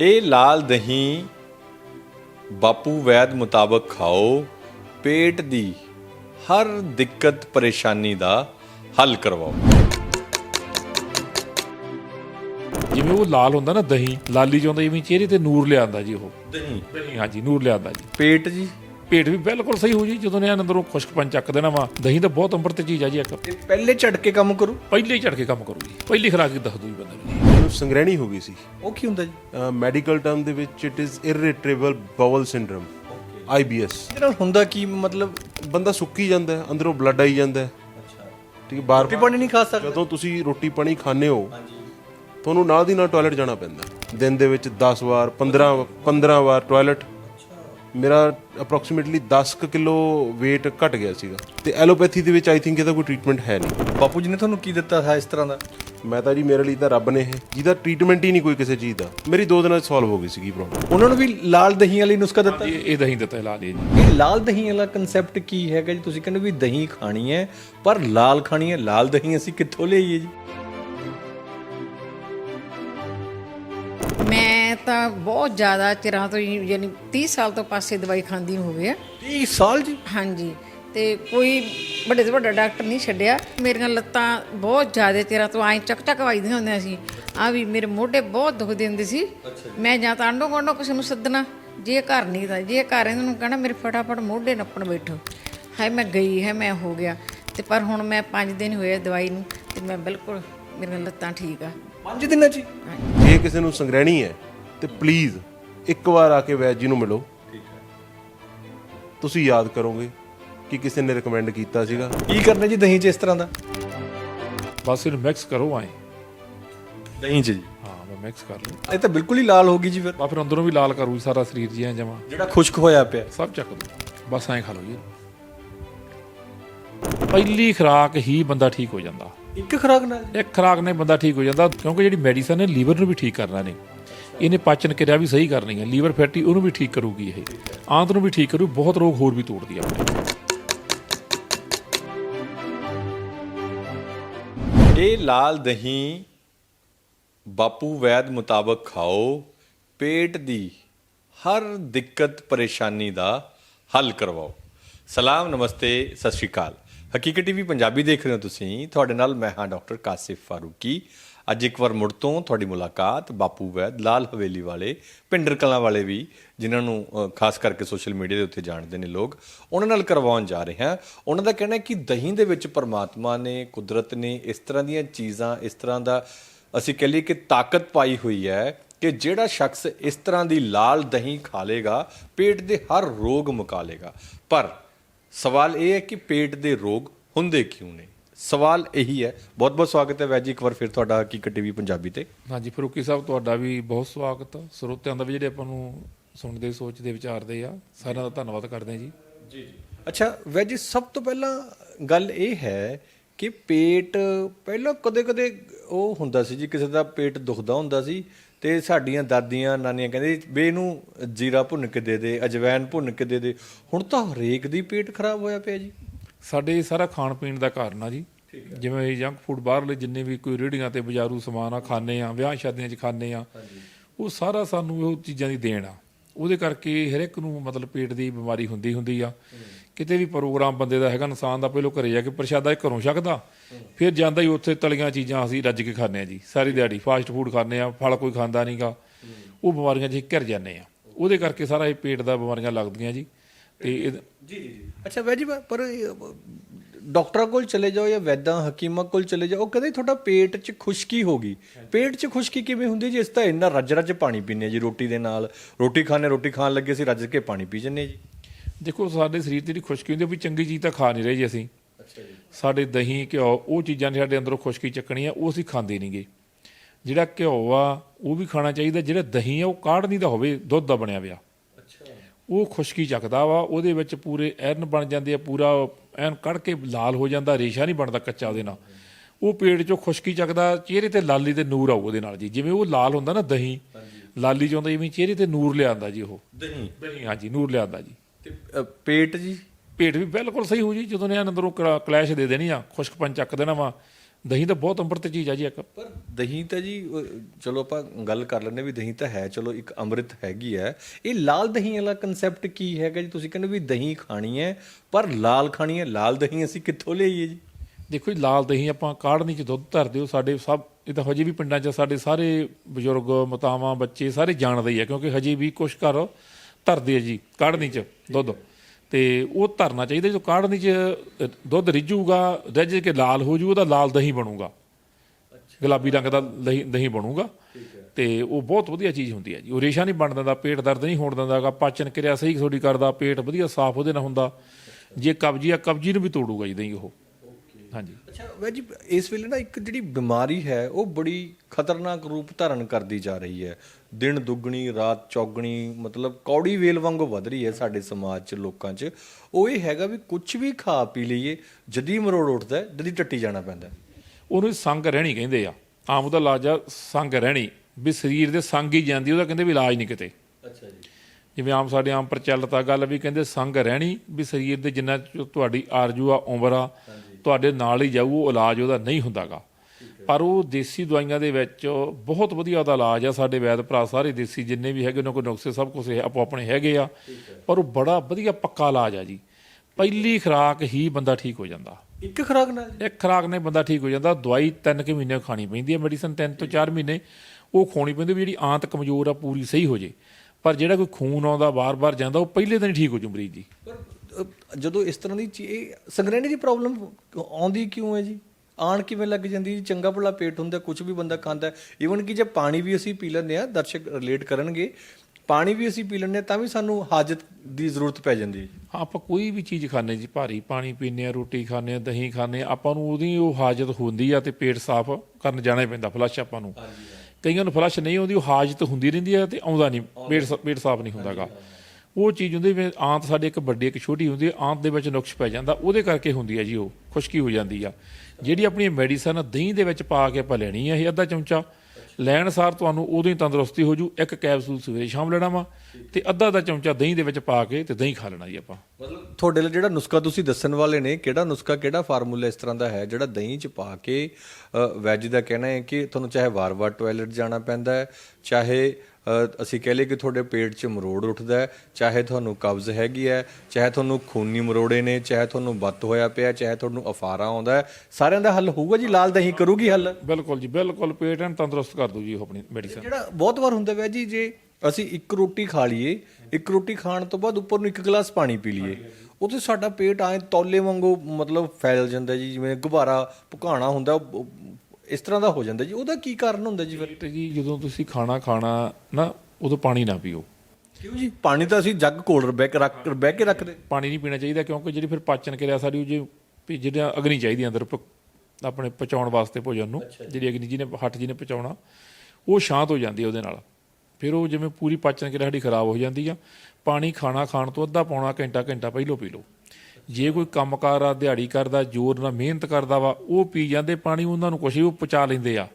ਇਹ ਲਾਲ ਦਹੀਂ ਬਾਪੂ ਵੈਦ ਮੁਤਾਬਕ ਖਾਓ ਪੇਟ ਦੀ ਹਰ ਦਿੱਕਤ ਪਰੇਸ਼ਾਨੀ ਦਾ ਹੱਲ ਕਰਵਾਓ। ਜਿਵੇਂ ਉਹ ਲਾਲ ਹੁੰਦਾ ਨਾ ਦਹੀਂ ਲਾਲੀ ਜਾਂਦਾ ਜਿਵੇਂ ਚਿਹਰੇ ਤੇ ਨੂਰ ਲਿਆਂਦਾ ਜੀ ਉਹ। ਦਹੀਂ? ਦਹੀਂ ਹਾਂਜੀ ਨੂਰ ਲਿਆਂਦਾ ਜੀ। ਪੇਟ ਜੀ? ਪੇਟ ਵੀ ਬਿਲਕੁਲ ਸਹੀ ਹੋ ਜੀ ਜਦੋਂ ਨੇ ਅੰਦਰੋਂ ਖੁਸ਼ਕਪਨ ਚੱਕ ਦੇਣਾ ਵਾ ਦਹੀਂ ਤਾਂ ਬਹੁਤ ਅੰਮ੍ਰਿਤ ਚੀਜ਼ ਆ ਜੀ ਇੱਕ। ਇਹ ਪਹਿਲੇ ਝਟਕੇ ਕੰਮ ਕਰੂ? ਪਹਿਲੇ ਹੀ ਝੜ ਕੇ ਕੰਮ ਕਰੂ ਜੀ। ਪਹਿਲੀ ਖੁਰਾਕ ਦੱਸ ਦੂ ਜੀ ਬੰਦੇ ਨੂੰ ਸੰਗ੍ਰਹਿਣੀ ਹੋ ਗਈ ਸੀ। ਉਹ ਕੀ ਹੁੰਦਾ ਜੀ? ਮੈਡੀਕਲ ਟਰਮ ਦੇ ਵਿੱਚ it is irritable bowel syndrome IBS ਇਹਦੇ ਨਾਲ ਹੁੰਦਾ ਕੀ ਮਤਲਬ? ਬੰਦਾ ਸੁੱਕੀ ਜਾਂਦਾ ਹੈ ਅੰਦਰੋਂ ਬਲੱਡ ਆਈ ਜਾਂਦਾ ਹੈ। ਠੀਕ ਹੈ ਬਾਰ ਰੋਟੀ ਪਾਣੀ ਨਹੀਂ ਖਾ ਸਕਦਾ? ਜਦੋਂ ਤੁਸੀਂ ਰੋਟੀ ਪਾਣੀ ਖਾਂਦੇ ਹੋ ਤੁਹਾਨੂੰ ਨਾਲ ਦੀ ਨਾਲ ਟਾਇਲਟ ਜਾਣਾ ਪੈਂਦਾ ਹੈ। ਦਿਨ ਦੇ ਵਿੱਚ 10 ਵਾਰ 15 15 ਵਾਰ ਟਾਇਲਟ ਮੇਰਾ ਅਪਰੋਕਸੀਮੇਟਲੀ 10 ਕਿਲੋ weight ਘਟ ਗਿਆ ਸੀਗਾ। ਤੇ ਐਲੋਪੈਥੀ ਦੇ ਵਿੱਚ ਆਈ ਥਿੰਕ ਇਹਦਾ ਕੋਈ ਟ੍ਰੀਟਮੈਂਟ ਹੈ ਨਹੀਂ। ਬਾਪੂ ਜੀ ਨੇ ਤੁਹਾਨੂੰ ਕੀ ਦਿੱਤਾ ਹੈ ਇਸ ਤਰ੍ਹਾਂ ਦਾ? ਮੈਂ ਤਾਂ ਜੀ ਮੇਰੇ ਲਈ ਤਾਂ ਰੱਬ ਨੇ ਇਹ ਜਿਹਦਾ ਟ੍ਰੀਟਮੈਂਟ ਹੀ ਨਹੀਂ ਕੋਈ ਕਿਸੇ ਚੀਜ਼ ਦਾ। ਮੇਰੀ ਦੋ ਦਿਨਾਂ 'ਚ ਸੋਲਵ ਹੋ ਗਈ ਸੀਗੀ ਪ੍ਰੋਬਲਮ ਉਹਨਾਂ ਨੂੰ ਵੀ ਲਾਲ ਦਹੀਂ ਵਾਲੀ ਨੁਸਖਾ ਦਿੱਤਾ? ਇਹ ਇਹ ਦਹੀਂ ਦਿੱਤਾ ਲਾ ਲਈ ਜੀ। ਇਹ ਲਾਲ ਦਹੀਂ ਵਾਲਾ ਕਨਸੈਪਟ ਕੀ ਹੈਗਾ ਜੀ? ਤੁਸੀਂ ਕਹਿੰਦੇ ਵੀ ਦਹੀਂ ਖਾਣੀ ਹੈ ਪਰ ਲਾਲ ਖਾਣੀ ਹੈ ਲਾਲ ਦਹੀਂ ਅਸੀਂ ਕਿੱਥੋਂ ਲਈਏ ਜੀ? ਮੈਂ ਤਾਂ ਬਹੁਤ ਜ਼ਿਆਦਾ ਚਿਰਾਂ ਤੋਂ ਹੀ, ਯਾਨੀ 30 ਸਾਲ ਤੋਂ ਪਾਸੇ ਦਵਾਈ ਖਾਂਦੀ ਹੋਵੇ ਆ। 30 ਸਾਲ ਜੀ? ਹਾਂਜੀ। ਤੇ ਕੋਈ ਵੱਡੇ ਤੋਂ ਵੱਡਾ ਡਾਕਟਰ ਨਹੀਂ ਛੱਡਿਆ। ਮੇਰੀਆਂ ਲੱਤਾਂ ਬਹੁਤ ਜ਼ਿਆਦਾ ਚਿਰਾਂ ਤੋਂ ਐਂ ਚੱਕ ਚੱਕ ਵੱਜਦੀਆਂ ਹੁੰਦੀਆਂ ਸੀ। ਆ ਵੀ ਮੇਰੇ ਮੋਢੇ ਬਹੁਤ ਦੁਖਦੇ ਹੁੰਦੇ ਸੀ। ਮੈਂ ਜਾਂ ਤਾਂ ਆਂਡੋ ਗੰਡੋ ਕਿਸੇ ਨੂੰ ਸੱਦਣਾ ਜੇ ਘਰ ਨਹੀਂ ਤਾਂ ਜੇ ਘਰ ਇਹਨਾਂ ਨੂੰ ਕਹਿਣਾ ਮੇਰੇ ਫਟਾਫਟ ਮੋਢੇ ਨੱਪਣ ਬੈਠੋ। ਹਾਏ ਮੈਂ ਗਈ ਹੈ ਮੈਂ ਹੋ ਗਿਆ। ਤੇ ਪਰ ਹੁਣ ਮੈਂ 5 ਦਿਨ ਹੋਏ ਦਵਾਈ ਨੂੰ ਤੇ ਮੈਂ ਬਿਲਕੁਲ ਮੇਰੀਆਂ ਲੱਤਾਂ ਠੀਕ ਆ। 5 ਦਿਨਾਂ 'ਚ? ਜੇ ਕਿਸੇ ਨੂੰ ਸੰਗ੍ਰਹਿਣੀ ਹੈ ਤੇ ਪਲੀਜ਼ ਇੱਕ ਵਾਰ ਆ ਕੇ ਵੈਦ ਜੀ ਨੂੰ ਮਿਲੋ। ਤੁਸੀਂ ਯਾਦ ਕਰੋਗੇ। ਕਿ ਕਿਸੇ ਨੇ ਰეკਮੈਂਡ ਕੀਤਾ ਸੀਗਾ? ਕੀ ਕਰਨਾ ਜੀ ਦਹੀਂ 'ਚ ਇਸ ਤਰ੍ਹਾਂ ਦਾ? ਬਸ ਇਹਨੂੰ ਮਿਕਸ ਕਰੋ ਐਂ। ਦਹੀਂ 'ਚ ਜੀ। ਹਾਂ ਮੈਂ ਮਿਕਸ ਕਰ ਲਿਆ ਇਹ ਤਾਂ ਬਿਲਕੁਲ ਹੀ ਲਾਲ ਹੋ ਗਈ ਜੀ ਫਿਰ। ਬਾ ਫਿਰ ਅੰਦਰੋਂ ਵੀ ਲਾਲ ਕਰੂ ਜੀ ਸਾਰਾ ਸਰੀਰ ਜੀ ਐ ਜਮਾ। ਜਿਹੜਾ ਖੁਸ਼ਕ ਹੋਇਆ ਪਿਆ। ਸਭ ਚੱਕ ਦੋ ਬਸ ਐਂ ਖਾ ਲਓ ਜੀ। ਪਹਿਲੀ ਖੁਰਾਕ ਹੀ ਬੰਦਾ ਠੀਕ ਹੋ ਜਾਂਦਾ। ਇੱਕ ਖੁਰਾਕ ਨਾਲ? ਇੱਕ ਖੁਰਾਕ ਨੇ ਬੰਦਾ ਠੀਕ ਹੋ ਜਾਂਦਾ ਕਿਉਂਕਿ ਜਿਹੜੀ ਮੈਡੀਸਨ ਹੈ ਲੀਵਰ ਨੂੰ ਵੀ ਠੀਕ ਕਰਨਾ ਨੇ। ਇਹਨੇ ਪਾਚਨ ਕਿਰਿਆ ਵੀ ਸਹੀ ਕਰਨੀ ਹੈ ਲੀਵਰ ਫੈਟੀ ਉਹਨੂੰ ਵੀ ਠੀਕ ਕਰੂਗੀ ਇਹ। ਆਂਤ ਨੂੰ ਵੀ ਠੀਕ ਕਰੂ ਬਹੁਤ ਰੋਗ ਹੋਰ ਵੀ ਤੋੜਦੀ ਆ ਇਹ ਲਾਲ ਦਹੀਂ ਬਾਪੂ ਵੈਦ ਮੁਤਾਬਕ ਖਾਓ, ਪੇਟ ਦੀ ਹਰ ਦਿੱਕਤ ਪਰੇਸ਼ਾਨੀ ਦਾ ਹੱਲ ਕਰਵਾਓ। ਸਲਾਮ, ਨਮਸਤੇ, ਸਤਿ ਸ਼੍ਰੀ ਅਕਾਲ। ਹਕੀਕਤ ਟੀਵੀ ਪੰਜਾਬੀ ਦੇਖ ਰਹੇ ਹੋ ਤੁਸੀਂ। ਤੁਹਾਡੇ ਨਾਲ ਮੈਂ ਹਾਂ ਡਾਕਟਰ ਕਾਸਿਫ ਫਾਰੂਕੀ। ਅੱਜ ਇੱਕ ਵਾਰ ਮੁੜ ਤੋਂ ਤੁਹਾਡੀ ਮੁਲਾਕਾਤ ਬਾਪੂ ਵੈਦ, ਲਾਲ ਹਵੇਲੀ ਵਾਲੇ, ਪਿੰਡਰ ਕਲਾਂ ਵਾਲੇ ਵੀ, ਜਿਨ੍ਹਾਂ ਨੂੰ ਖਾਸ ਕਰਕੇ ਸੋਸ਼ਲ ਮੀਡੀਆ ਦੇ ਉੱਤੇ ਜਾਣਦੇ ਨੇ ਲੋਕ, ਉਹਨਾਂ ਨਾਲ ਕਰਵਾਉਣ ਜਾ ਰਹੇ ਹਾਂ। ਉਹਨਾਂ ਦਾ ਕਹਿਣਾ ਹੈ ਕਿ ਦਹੀਂ ਦੇ ਵਿੱਚ ਪਰਮਾਤਮਾ ਨੇ, ਕੁਦਰਤ ਨੇ ਇਸ ਤਰ੍ਹਾਂ ਦੀਆਂ ਚੀਜ਼ਾਂ, ਇਸ ਤਰ੍ਹਾਂ ਦਾ, ਅਸੀਂ ਕਹ ਲਈਏ ਕਿ ਤਾਕਤ ਪਾਈ ਹੋਈ ਹੈ ਕਿ ਜਿਹੜਾ ਸ਼ਖਸ ਇਸ ਤਰ੍ਹਾਂ ਦੀ ਲਾਲ ਦਹੀਂ ਖਾ ਲੇਗਾ, ਪੇਟ ਦੇ ਹਰ ਰੋਗ ਮੁਕਾ ਲੇਗਾ। ਪਰ ਸਵਾਲ ਇਹ ਹੈ ਕਿ ਪੇਟ ਦੇ ਰੋਗ ਹੁੰਦੇ ਕਿਉਂ ਨੇ? ਸਵਾਲ ਇਹੀ ਹੈ। ਬਹੁਤ ਬਹੁਤ ਸਵਾਗਤ ਹੈ ਵੈਜੀ ਇੱਕ ਵਾਰ ਫਿਰ ਤੁਹਾਡਾ ਹਕੀਕਤ ਟੀਵੀ ਪੰਜਾਬੀ ਤੇ। ਹਾਂਜੀ ਫਰੂਕੀ ਸਾਹਿਬ ਤੁਹਾਡਾ ਵੀ ਬਹੁਤ ਸਵਾਗਤ। ਸਰੋਤਿਆਂ ਦਾ ਵੀ ਜਿਹੜੇ ਆਪਾਂ ਨੂੰ ਸੁਣਦੇ ਸੋਚਦੇ ਵਿਚਾਰਦੇ ਆ ਸਾਰਿਆਂ ਦਾ ਧੰਨਵਾਦ ਕਰਦੇ ਆ ਜੀ। ਅੱਛਾ ਵੈਜੀ ਸਭ ਤੋਂ ਪਹਿਲਾਂ ਗੱਲ ਇਹ ਹੈ ਕਿ ਪੇਟ ਪਹਿਲਾਂ ਕਦੇ-ਕਦੇ ਉਹ ਹੁੰਦਾ ਸੀ ਜੀ ਕਿਸੇ ਦਾ ਪੇਟ ਦੁਖਦਾ ਹੁੰਦਾ ਸੀ ਤੇ ਸਾਡੀਆਂ ਦਾਦੀਆਂ ਨਾਨੀਆਂ ਕਹਿੰਦੇ ਵੀ ਇਹਨੂੰ ਜੀਰਾ ਭੁੰਨ ਕੇ ਦੇ ਦੇ ਅਜਵੈਨ ਭੁੰਨ ਕੇ ਦੇ ਦੇ। ਹੁਣ ਤਾਂ ਹਰੇਕ ਦੀ ਪੇਟ ਖਰਾਬ ਹੋਇਆ ਪਿਆ ਜੀ। ਸਾਡੇ ਸਾਰਾ ਖਾਣ ਪੀਣ ਦਾ ਕਾਰਨ ਆ ਜੀ। ਜਿਵੇਂ ਜੰਕ ਫੂਡ ਬਾਹਰਲੇ ਜਿੰਨੇ ਵੀ ਕੋਈ ਰੇੜੀਆਂ ਤੇ ਬਾਜ਼ਾਰੂ ਸਮਾਨ ਆ ਖਾਣੇ ਆ ਵਿਆਹ ਸ਼ਾਦੀਆਂ 'ਚ ਖਾਣੇ ਆ ਉਹ ਸਾਰਾ ਸਾਨੂੰ ਉਹ ਚੀਜ਼ਾਂ ਦੀ ਦੇਣ ਆ। ਉਹਦੇ ਕਰਕੇ ਹਰ ਇੱਕ ਨੂੰ ਮਤਲਬ ਪੇਟ ਦੀ ਬਿਮਾਰੀ ਹੁੰਦੀ ਹੁੰਦੀ ਆ। ਕਿਤੇ ਵੀ ਪ੍ਰੋਗਰਾਮ ਬੰਦੇ ਦਾ ਹੈਗਾ ਇਨਸਾਨ ਦਾ ਪਹਿਲੋਂ ਘਰੇ ਜਾ ਕੇ ਪ੍ਰਸ਼ਾਦਾ ਇਹ ਘਰੋਂ ਛਕਦਾ। ਫਿਰ ਜਾਂਦਾ ਹੀ ਉੱਥੇ ਤਲੀਆਂ ਚੀਜ਼ਾਂ ਅਸੀਂ ਰੱਜ ਕੇ ਖਾਂਦੇ ਆ ਜੀ। ਸਾਰੀ ਦਿਹਾੜੀ ਫਾਸਟ ਫੂਡ ਖਾਂਦੇ ਆ ਫਲ ਕੋਈ ਖਾਂਦਾ ਨਹੀਂਗਾ ਉਹ ਬਿਮਾਰੀਆਂ 'ਚ ਘਿਰ ਜਾਂਦੇ ਆ। ਉਹਦੇ ਕਰਕੇ ਸਾਰਾ ਇਹ ਪੇਟ ਦਾ ਬਿਮਾਰੀਆਂ ਲੱਗਦੀਆਂ ਜੀ। ਤੇ ਇਹ ਜੀ ਜੀ ਜੀ। ਅੱਛਾ ਵੈਜੀ ਪਰ ਇਹ, ਡਾਕਟਰਾਂ ਕੋਲ ਚਲੇ ਜਾਓ ਜਾਂ ਵੈਦਾਂ ਹਕੀਮਾਂ ਕੋਲ ਚਲੇ ਜਾਓ ਉਹ ਕਹਿੰਦੇ ਤੁਹਾਡਾ ਪੇਟ 'ਚ ਖੁਸ਼ਕੀ ਹੋ ਗਈ। ਪੇਟ 'ਚ ਖੁਸ਼ਕੀ ਕਿਵੇਂ ਹੁੰਦੀ ਜੀ? ਇਸ ਤਾਂ ਇੰਨਾ ਰੱਜ ਰੱਜ ਪਾਣੀ ਹਾਂ ਜੀ ਰੋਟੀ ਦੇ ਨਾਲ। ਰੋਟੀ ਖਾਣੇ ਰੋਟੀ ਖਾਣ ਲੱਗੇ ਅਸੀਂ ਰੱਜ ਕੇ ਪਾਣੀ ਪੀ ਜੰਨੇ ਜੀ। ਦੇਖੋ ਸਾਡੇ ਸਰੀਰ ਦੀ ਜਿਹੜੀ ਖੁਸ਼ਕੀ ਹੁੰਦੀ ਆ, ਵੀ ਚੰਗੀ ਚੀਜ਼ ਤਾਂ ਖਾ ਨਹੀਂ ਰਹੇ ਜੀ ਅਸੀਂ। ਸਾਡੇ ਦਹੀਂ ਘਿਓ ਉਹ ਚੀਜ਼ਾਂ ਨੇ ਸਾਡੇ ਅੰਦਰੋਂ ਖੁਸ਼ਕੀ ਚੱਕਣੀ ਆ ਉਹ ਅਸੀਂ ਖਾਂਦੇ ਨਹੀਂਗੇ ਜਿਹੜਾ ਘਿਓ ਆ ਉਹ ਵੀ ਖਾਣਾ ਚਾਹੀਦਾ ਜਿਹੜਾ ਦਹੀਂ ਆ ਉਹ ਕਾੜ ਨਹੀਂ ਦਾ ਹੋਵੇ ਦੁੱਧ ਦਾ ਬਣਿਆ ਹੋਇਆ। ਉਹ ਖੁਸ਼ਕੀ ਚੱਕਦਾ ਵਾ ਉਹਦੇ ਵਿੱਚ ਪੂਰੇ ਐਰਨ ਬਣ ਜਾਂਦੇ ਆ ਪੂਰਾ ਐਨ ਕੜ ਕੇ ਲਾਲ ਹੋ ਜਾਂਦਾ ਰੇਸ਼ਾ ਨਹੀਂ ਬਣਦਾ ਕੱਚਾ ਉਹਦੇ ਨਾਲ। ਉਹ ਪੇਟ ਚੋਂ ਖੁਸ਼ਕੀ ਚੱਕਦਾ ਚਿਹਰੇ ਤੇ ਲਾਲੀ ਤੇ ਨੂਰ ਆਊ ਉਹਦੇ ਨਾਲ ਜੀ। ਜਿਵੇਂ ਉਹ ਲਾਲ ਹੁੰਦਾ ਨਾ ਦਹੀਂ ਲਾਲੀ ਚਾਹੁੰਦਾ ਜਿਵੇਂ ਚਿਹਰੇ ਤੇ ਨੂਰ ਲਿਆਂਦਾ ਜੀ ਉਹ। ਦਹੀਂ? ਦਹੀਂ ਹਾਂਜੀ ਨੂਰ ਲਿਆਂਦਾ ਜੀ। ਤੇ ਪੇਟ ਜੀ? ਪੇਟ ਵੀ ਬਿਲਕੁਲ ਸਹੀ ਹੋ ਜੀ ਜਦੋਂ ਨੇ ਅੰਦਰੋਂ ਕਲਾ- ਕਲੈਸ਼ ਦੇ ਦੇਣੀ ਆ ਖੁਸ਼ਕਪਨ ਚੱਕ ਦੇਣਾ ਵਾ ਦਹੀਂ ਤਾਂ ਬਹੁਤ ਅੰਮ੍ਰਿਤ ਚੀਜ਼ ਆ ਜੀ ਇੱਕ। ਪਰ ਦਹੀਂ ਤਾਂ ਜੀ ਅਹ, ਚਲੋ ਆਪਾਂ ਗੱਲ ਕਰ ਲੈਂਦੇ ਵੀ ਦਹੀਂ ਤਾਂ ਹੈ ਚਲੋ ਇੱਕ ਅੰਮ੍ਰਿਤ ਹੈਗੀ ਹੈ। ਇਹ ਲਾਲ ਦਹੀਂ ਵਾਲਾ ਕਨਸੈਪਟ ਕੀ ਹੈਗਾ ਜੀ? ਤੁਸੀਂ ਕਹਿੰਦੇ ਵੀ ਦਹੀਂ ਖਾਣੀ ਹੈ ਪਰ ਲਾਲ ਖਾਣੀ ਹੈ ਲਾਲ ਦਹੀਂ ਅਸੀਂ ਕਿੱਥੋਂ ਲਈਏ ਜੀ? ਦੇਖੋ ਜੀ ਲਾਲ ਦਹੀਂ ਆਪਾਂ ਕਾੜਨੀ ਚ ਦੁੱਧ ਧਰਦੇ ਹੋ ਸਾਡੇ ਸਭ ਇਹ ਤਾਂ ਹਜੇ ਵੀ ਪਿੰਡਾਂ 'ਚ ਸਾਡੇ ਸਾਰੇ ਬਜ਼ੁਰਗ ਮਾਤਾਵਾਂ ਬੱਚੇ ਸਾਰੇ ਜਾਣਦੇ ਹੀ ਆ ਕਿਉਂਕਿ ਹਜੇ ਵੀ ਕੁਝ ਘਰ ਧਰਦੇ ਆ ਜੀ ਕਾੜਨੀ ਚ ਦੁੱਧ। ਤੇ ਉਹ ਧਰਨਾ ਚਾਹੀਦਾ ਜੋ ਕਾੜਨੀ ਚ ਦੁੱਧ ਰਿੱਝੂਗਾ ਰਿੱਝ ਕੇ ਲਾਲ ਹੋ ਜੂ ਉਹਦਾ ਲਾਲ ਦਹੀਂ ਬਣੂਗਾ। ਗੁਲਾਬੀ ਰੰਗ ਦਾ ਦਹੀਂ ਦਹੀਂ ਬਣੂਗਾ। ਤੇ ਉਹ ਬਹੁਤ ਵਧੀਆ ਚੀਜ਼ ਹੁੰਦੀ ਹੈ ਜੀ। ਉਹ ਰੇਸ਼ਾ ਨਹੀਂ ਬਣ ਦਿੰਦਾ ਪੇਟ ਦਰਦ ਨਹੀਂ ਹੋਣ ਦਿੰਦਾਗਾ ਪਾਚਨ ਕਿਰਿਆ ਸਹੀ ਤੁਹਾਡੀ ਕਰਦਾ ਪੇਟ ਵਧੀਆ ਸਾਫ਼ ਉਹਦੇ ਨਾਲ ਹੁੰਦਾ। ਜੇ ਕਬਜੀ ਆ ਕਬਜੀ ਨੂੰ ਵੀ ਤੋੜੂਗਾ ਜੀ ਦਹੀਂ ਉਹ। ਹਾਂਜੀ। ਅੱਛਾ ਵੈ ਜੀ ਇਸ ਵੇਲੇ ਨਾ ਇੱਕ ਜਿਹੜੀ ਬਿਮਾਰੀ ਹੈ ਉਹ ਬੜੀ ਖਤਰਨਾਕ ਰੂਪ ਧਾਰਨ ਕਰਦੀ ਜਾ ਰਹੀ ਹੈ। ਦਿਨ ਦੁੱਗਣੀ ਰਾਤ ਚੌਗਣੀ ਮਤਲਬ ਕੌੜੀ ਵੇਲ ਵਾਂਗੂ ਵਧ ਰਹੀ ਹੈ ਸਾਡੇ ਸਮਾਜ 'ਚ ਲੋਕਾਂ 'ਚ। ਉਹ ਇਹ ਹੈਗਾ ਵੀ ਕੁਝ ਵੀ ਖਾ ਪੀ ਲਈਏ ਜਦੀ ਮਰੋੜ ਉੱਠਦਾ ਜਦੀ ਟੱਟੀ ਜਾਣਾ ਪੈਂਦਾ। ਉਹਨੂੰ ਸੰਗ ਰਹਿਣੀ ਕਹਿੰਦੇ ਆ। ਆਮ ਉਹਦਾ ਇਲਾਜ ਆ ਸੰਗ ਰਹਿਣੀ ਵੀ ਸਰੀਰ ਦੇ ਸੰਗ ਹੀ ਜਾਂਦੀ ਉਹਦਾ ਕਹਿੰਦੇ ਵੀ ਇਲਾਜ ਨਹੀਂ ਕਿਤੇ। ਅੱਛਾ ਜੀ। ਜਿਵੇਂ ਆਮ ਸਾਡੇ ਆਮ ਪ੍ਰਚਲਿਤ ਆ ਗੱਲ ਵੀ ਕਹਿੰਦੇ ਸੰਗ ਰਹਿਣੀ ਵੀ ਸਰੀਰ ਦੇ ਜਿੰਨਾ ਤੁਹਾਡੀ ਆਰਜੂ ਆ ਉਮਰ ਆ ਤੁਹਾਡੇ ਨਾਲ ਹੀ ਜਾਊ ਉਹ ਇਲਾਜ ਉਹਦਾ ਨਹੀਂ ਹੁੰਦਾਗਾ। ਪਰ ਉਹ ਦੇਸੀ ਦਵਾਈਆਂ ਦੇ ਵਿੱਚ ਬਹੁਤ ਵਧੀਆ ਉਹਦਾ ਇਲਾਜ ਆ ਸਾਡੇ ਵੈਦ ਭਰਾ ਸਾਰੇ ਦੇਸੀ ਜਿੰਨੇ ਵੀ ਹੈਗੇ ਉਹਨਾਂ ਕੋਲ ਨੁਕਸੇ ਸਭ ਕੁਝ ਆਪੋ ਆਪਣੇ ਹੈਗੇ ਆ। ਪਰ ਉਹ ਬੜਾ ਵਧੀਆ ਪੱਕਾ ਇਲਾਜ ਆ ਜੀ। ਪਹਿਲੀ ਖੁਰਾਕ ਹੀ ਬੰਦਾ ਠੀਕ ਹੋ ਜਾਂਦਾ। ਇੱਕ ਖੁਰਾਕ ਨਾਲ? ਇੱਕ ਖੁਰਾਕ ਨੇ ਬੰਦਾ ਠੀਕ ਹੋ ਜਾਂਦਾ। ਦਵਾਈ ਤਿੰਨ ਕੁ ਮਹੀਨੇ ਖਾਣੀ ਪੈਂਦੀ ਹੈ ਮੈਡੀਸਨ ਤਿੰਨ ਤੋਂ ਚਾਰ ਮਹੀਨੇ। ਉਹ ਖਾਣੀ ਪੈਂਦੀ ਵੀ ਜਿਹੜੀ ਆਂਤ ਕਮਜ਼ੋਰ ਆ ਪੂਰੀ ਸਹੀ ਹੋ ਜੇ। ਪਰ ਜਿਹੜਾ ਕੋਈ ਖੂਨ ਆਉਂਦਾ ਬਾਰ-ਬਾਰ ਜਾਂਦਾ ਉਹ ਪਹਿਲੇ ਦਿਨ ਹੀ ਠੀਕ ਹੋ ਜੂ ਮਰੀਜ਼ ਜੀ ਜਦੋਂ ਇਸ ਤਰ੍ਹਾਂ ਦੀ ਇਹ ਸੰਗ੍ਰਹਿਣੀ ਦੀ ਪ੍ਰੋਬਲਮ ਆਉਂਦੀ ਕਿਉਂ ਹੈ ਜੀ? ਆਣ ਕਿਵੇਂ ਲੱਗ ਜਾਂਦੀ ਜੀ? ਚੰਗਾ ਭਲਾ ਪੇਟ ਹੁੰਦਾ ਕੁਝ ਵੀ ਬੰਦਾ ਖਾਂਦਾ ਈਵਨ ਕਿ ਜੇ ਪਾਣੀ ਵੀ ਅਸੀਂ ਪੀ ਲੈਂਦੇ ਆ ਦਰਸ਼ਕ ਰਿਲੇਟ ਕਰਨਗੇ ਪਾਣੀ ਵੀ ਅਸੀਂ ਪੀ ਲੈਂਦੇ ਤਾਂ ਵੀ ਸਾਨੂੰ ਹਾਜਤ ਦੀ ਜ਼ਰੂਰਤ ਪੈ ਜਾਂਦੀ ਹੈ ਆਪਾਂ ਕੋਈ ਵੀ ਚੀਜ਼ ਖਾਂਦੇ ਜੀ ਭਾਰੀ ਪਾਣੀ ਪੀਂਦੇ ਆ ਰੋਟੀ ਖਾਂਦੇ ਆ ਦਹੀਂ ਖਾਂਦੇ ਆ ਆਪਾਂ ਨੂੰ ਉਹਦੀ ਉਹ ਹਾਜਤ ਹੁੰਦੀ ਆ ਤੇ ਪੇਟ ਸਾਫ਼ ਕਰਨ ਜਾਣਾ ਹੀ ਪੈਂਦਾ ਫਲਸ਼ ਆਪਾਂ ਨੂੰ। ਕਈਆਂ ਨੂੰ ਫਲਸ਼ ਨਹੀਂ ਆਉਂਦੀ ਉਹ ਹਾਜਤ ਹੁੰਦੀ ਰਹਿੰਦੀ ਆ ਤੇ ਆਉਂਦਾ ਨਹੀਂ ਪੇਟ ਪੇਟ ਸਾਫ਼ ਨਹੀਂ ਹੁੰਦਾਗਾ। ਉਹ ਚੀਜ਼ ਹੁੰਦੀ ਜਿਵੇਂ ਆਂਤ ਸਾਡੇ ਇੱਕ ਵੱਡੀ, ਇੱਕ ਛੋਟੀ ਹੁੰਦੀ ਹੈ, ਆਂਤ ਦੇ ਵਿੱਚ ਨੁਕਸ ਪੈ ਜਾਂਦਾ, ਉਹਦੇ ਕਰਕੇ ਹੁੰਦੀ ਹੈ ਜੀ ਉਹ, ਖੁਸ਼ਕੀ ਹੋ ਜਾਂਦੀ ਆ। ਜਿਹੜੀ ਆਪਣੀ ਮੈਡੀਸਨ ਦਹੀਂ ਦੇ ਵਿੱਚ ਪਾ ਕੇ ਆਪਾਂ ਲੈਣੀ ਹੈ ਇਹ ਅੱਧਾ ਚਮਚਾ, ਲੈਣ ਸਾਰ ਤੁਹਾਨੂੰ ਉਦੋਂ ਹੀ ਤੰਦਰੁਸਤੀ ਹੋ ਜੂ, ਇੱਕ ਕੈਪਸੂਲ ਸਵੇਰੇ ਸ਼ਾਮ ਲੈਣਾ ਵਾ, ਤੇ ਅੱਧਾ ਅੱਧਾ ਚਮਚਾ ਦਹੀਂ ਦੇ ਵਿੱਚ ਪਾ ਕੇ ਤੇ ਦਹੀਂ ਖਾ ਲੈਣਾ ਜੀ ਆਪਾਂ। ਮਤਲਬ ਤੁਹਾਡੇ ਲਈ ਜਿਹੜਾ ਨੁਸਖਾ ਤੁਸੀਂ ਦੱਸਣ ਵਾਲੇ ਨੇ, ਕਿਹੜਾ ਨੁਸਖਾ, ਕਿਹੜਾ ਫਾਰਮੂਲਾ ਇਸ ਤਰ੍ਹਾਂ ਦਾ ਹੈ ਜਿਹੜਾ ਦਹੀਂ ਚ ਪਾ ਕੇ ਵੈਜ ਦਾ ਕਹਿਣਾ ਹੈ ਕਿ ਤੁਹਾਨੂੰ ਚਾਹੇ ਵਾਰ-ਵਾਰ ਟਾਇਲਟ ਜਾਣਾ ਪੈਂਦਾ ਹੈ, ਚਾਹੇ ਅਸੀਂ ਕਹਿ ਲਈਏ ਕਿ ਤੁਹਾਡੇ ਪੇਟ 'ਚ ਮਰੋੜ ਉੱਠਦਾ ਹੈ ਚਾਹੇ ਤੁਹਾਨੂੰ ਕਬਜ਼ ਹੈਗੀ ਹੈ ਚਾਹੇ ਤੁਹਾਨੂੰ ਖੂਨੀ ਮਰੋੜੇ ਨੇ ਚਾਹੇ ਤੁਹਾਨੂੰ ਬੱਤ ਹੋਇਆ ਪਿਆ ਚਾਹੇ ਤੁਹਾਨੂੰ ਅਫਾਰਾ ਆਉਂਦਾ ਹੈ ਸਾਰਿਆਂ ਦਾ ਹੱਲ ਹੋਊਗਾ ਜੀ ਲਾਲ ਦਹੀਂ ਕਰੂਗੀ ਹੱਲ? ਬਿਲਕੁਲ ਜੀ ਬਿਲਕੁਲ ਪੇਟ ਐਨ ਤੰਦਰੁਸਤ ਕਰ ਦੂ ਜੀ ਉਹ ਆਪਣੀ ਮੈਡੀਸਨ ਜਿਹੜਾ ਬਹੁਤ ਵਾਰ ਹੁੰਦਾ ਵੈ ਜੀ ਜੇ ਅਸੀਂ ਇੱਕ ਰੋਟੀ ਖਾ ਲਈਏ ਇੱਕ ਰੋਟੀ ਖਾਣ ਤੋਂ ਬਾਅਦ ਉੱਪਰ ਨੂੰ ਇੱਕ ਗਲਾਸ ਪਾਣੀ ਪੀ ਲਈਏ ਤੇ ਸਾਡਾ ਪੇਟ ਐ ਤੌਲੇ ਵਾਂਗੂ ਮਤਲਬ ਫੈਲ ਜਾਂਦਾ ਜੀ ਜਿਵੇਂ ਗੁਬਾਰਾ ਭੁਕਾਣਾ ਹੁੰਦਾ ਇਸ ਤਰ੍ਹਾਂ ਦਾ ਹੋ ਜਾਂਦਾ ਜੀ। ਉਹਦਾ ਕੀ ਕਾਰਨ ਹੁੰਦਾ ਜੀ ਫਿਰ? ਜੀ ਜਦੋਂ ਤੁਸੀਂ ਖਾਣਾ ਖਾਣਾ ਨਾ ਉਦੋਂ ਪਾਣੀ ਨਾ ਪੀਓ। ਕਿਉਂ ਜੀ? ਪਾਣੀ ਤਾਂ ਅਸੀਂ ਜੱਗ ਕੋਲ ਬਹਿ ਕੇ ਰੱਖ ਬਹਿ ਕੇ ਰੱਖਦੇ। ਪਾਣੀ ਨਹੀਂ ਪੀਣਾ ਚਾਹੀਦਾ ਕਿਉਂਕਿ ਜਿਹੜੀ ਫਿਰ ਪਾਚਨ ਕਿਰਿਆ ਸਾਡੀ ਉਹ ਜੇ ਜਿਹੜਾ ਅਗਨੀ ਚਾਹੀਦੀ ਅੰਦਰ ਆਪਣੇ ਪਚਾਉਣ ਵਾਸਤੇ ਭੋਜਨ ਨੂੰ ਜਿਹੜੀ ਅਗਨੀ ਜੀ ਨੇ ਹੱਟ ਜੀ ਨੇ ਪਚਾਉਣਾ ਉਹ ਸ਼ਾਂਤ ਹੋ ਜਾਂਦੀ ਹੈ ਉਹਦੇ ਨਾਲ। ਫਿਰ ਉਹ ਜਿਵੇਂ ਪੂਰੀ ਪਾਚਨ ਕਿਰਿਆ ਸਾਡੀ ਖਰਾਬ ਹੋ ਜਾਂਦੀ ਆ। ਪਾਣੀ ਖਾਣਾ ਖਾਣ ਤੋਂ ਅੱਧਾ ਪੌਣਾ ਘੰਟਾ ਘੰਟਾ ਪਹਿਲਾਂ ਪੀ ਲਓ। ਜੇ ਕੋਈ ਕੰਮਕਾਰ ਆ ਦਿਹਾੜੀ ਕਰਦਾ ਜ਼ੋਰ ਨਾਲ ਮਿਹਨਤ ਕਰਦਾ ਵਾ ਉਹ ਪੀ ਜਾਂਦੇ ਪਾਣੀ ਉਹਨਾਂ ਨੂੰ ਕੁਛ ਹੀ ਉਹ ਪਚਾ ਲੈਂਦੇ ਆ।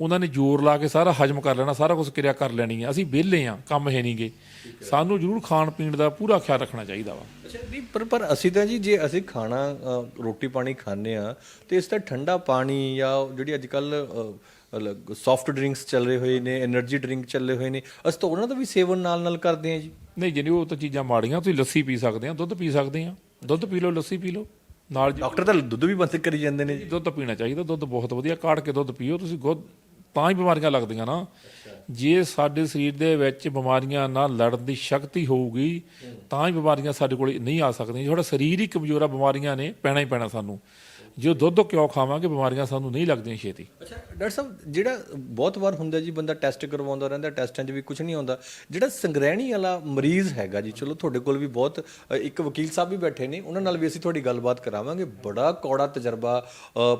ਉਹਨਾਂ ਨੇ ਜ਼ੋਰ ਲਾ ਕੇ ਸਾਰਾ ਹਜਮ ਕਰ ਲੈਣਾ ਸਾਰਾ ਕੁਝ ਕਿਰਿਆ ਕਰ ਲੈਣੀ ਆ। ਅਸੀਂ ਵਿਹਲੇ ਆ ਕੰਮ ਹੈ ਨਹੀਂਗੇ ਸਾਨੂੰ ਜ਼ਰੂਰ ਖਾਣ ਪੀਣ ਦਾ ਪੂਰਾ ਖਿਆਲ ਰੱਖਣਾ ਚਾਹੀਦਾ ਵਾ। ਅੱਛਾ ਪਰ ਅਸੀਂ ਤਾਂ ਜੀ ਜੇ ਅਸੀਂ ਖਾਣਾ ਰੋਟੀ ਪਾਣੀ ਖਾਂਦੇ ਆ ਤੇ ਇਸ ਦਾ ਠੰਡਾ ਪਾਣੀ ਜਾਂ ਜਿਹੜੀ ਅੱਜ ਕੱਲ ਸੌਫਟ ਡਰਿੰਕਸ ਚੱਲੇ ਹੋਏ ਨੇ એનર્ਜੀ ਡਰਿੰਕ ਚੱਲੇ ਹੋਏ ਨੇ ਅਸੀਂ ਤਾਂ ਉਹਨਾਂ ਦਾ ਵੀ ਸੇਵਨ ਨਾਲ ਨਾਲ ਕਰਦੇ ਆ ਜੀ। ਨਹੀਂ ਜੀ ਉਹ ਤਾਂ ਚੀਜ਼ਾਂ ਮਾੜੀਆਂ ਤੁਸੀਂ ਲੱਸੀ ਪੀ ਸਕਦੇ ਆ ਦੁੱਧ ਪੀ ਸਕਦੇ ਆ। ਦੁੱਧ ਪੀ ਲਓ ਲੱਸੀ ਪੀ ਲਓ ਨਾਲ ਜੀ ਡਾਕਟਰ ਤਾਂ ਦੁੱਧ ਵੀ ਬੰਦ ਕਰੀ ਜਾਂਦੇ ਨੇ ਜੀ। ਦੁੱਧ ਪੀਣਾ ਚਾਹੀਦਾ ਦੁੱਧ ਬਹੁਤ ਵਧੀਆ ਕਾੜ ਕੇ ਦੁੱਧ ਪੀਓ ਤੁਸੀਂ ਗੁੱਦ ਤਾਂ ਹੀ ਬਿਮਾਰੀਆਂ ਲੱਗਦੀਆਂ ਨਾ। ਜੇ ਸਾਡੇ ਸਰੀਰ ਦੇ ਵਿੱਚ ਬਿਮਾਰੀਆਂ ਨਾਲ ਲੜਨ ਦੀ ਸ਼ਕਤੀ ਹੋਊਗੀ ਤਾਂ ਹੀ ਬਿਮਾਰੀਆਂ ਸਾਡੇ ਕੋਲ ਨਹੀਂ ਆ ਸਕਦੀਆਂ। ਜਿਹੜਾ ਸਰੀਰ ਹੀ ਕਮਜ਼ੋਰ ਆ ਬਿਮਾਰੀਆਂ ਨੇ ਪੈਣਾ ਹੀ ਪੈਣਾ ਸਾਨੂੰ। ਜੇ ਦੁੱਧ ਕਿਉਂ ਖਾਵਾਂਗੇ, ਬਿਮਾਰੀਆਂ ਸਾਨੂੰ ਨਹੀਂ ਲੱਗਦੀਆਂ ਛੇਤੀ। ਅੱਛਾ, ਡਾਕਟਰ ਸਾਹਿਬ, ਜਿਹੜਾ ਬਹੁਤ ਵਾਰ ਹੁੰਦਾ ਜੀ, ਬੰਦਾ ਟੈਸਟ ਕਰਵਾਉਂਦਾ ਰਹਿੰਦਾ, ਟੈਸਟਾਂ 'ਚ ਵੀ ਕੁਝ ਨਹੀਂ ਆਉਂਦਾ। ਜਿਹੜਾ ਸੰਗ੍ਰਹਿਣੀ ਵਾਲਾ ਮਰੀਜ਼ ਹੈਗਾ ਜੀ, ਚਲੋ ਤੁਹਾਡੇ ਕੋਲ ਵੀ ਬਹੁਤ ਇੱਕ ਵਕੀਲ ਸਾਹਿਬ ਵੀ ਬੈਠੇ ਨੇ, ਉਹਨਾਂ ਨਾਲ ਵੀ ਅਸੀਂ ਤੁਹਾਡੀ ਗੱਲਬਾਤ ਕਰਾਵਾਂਗੇ। ਬੜਾ ਕੌੜਾ ਤਜਰਬਾ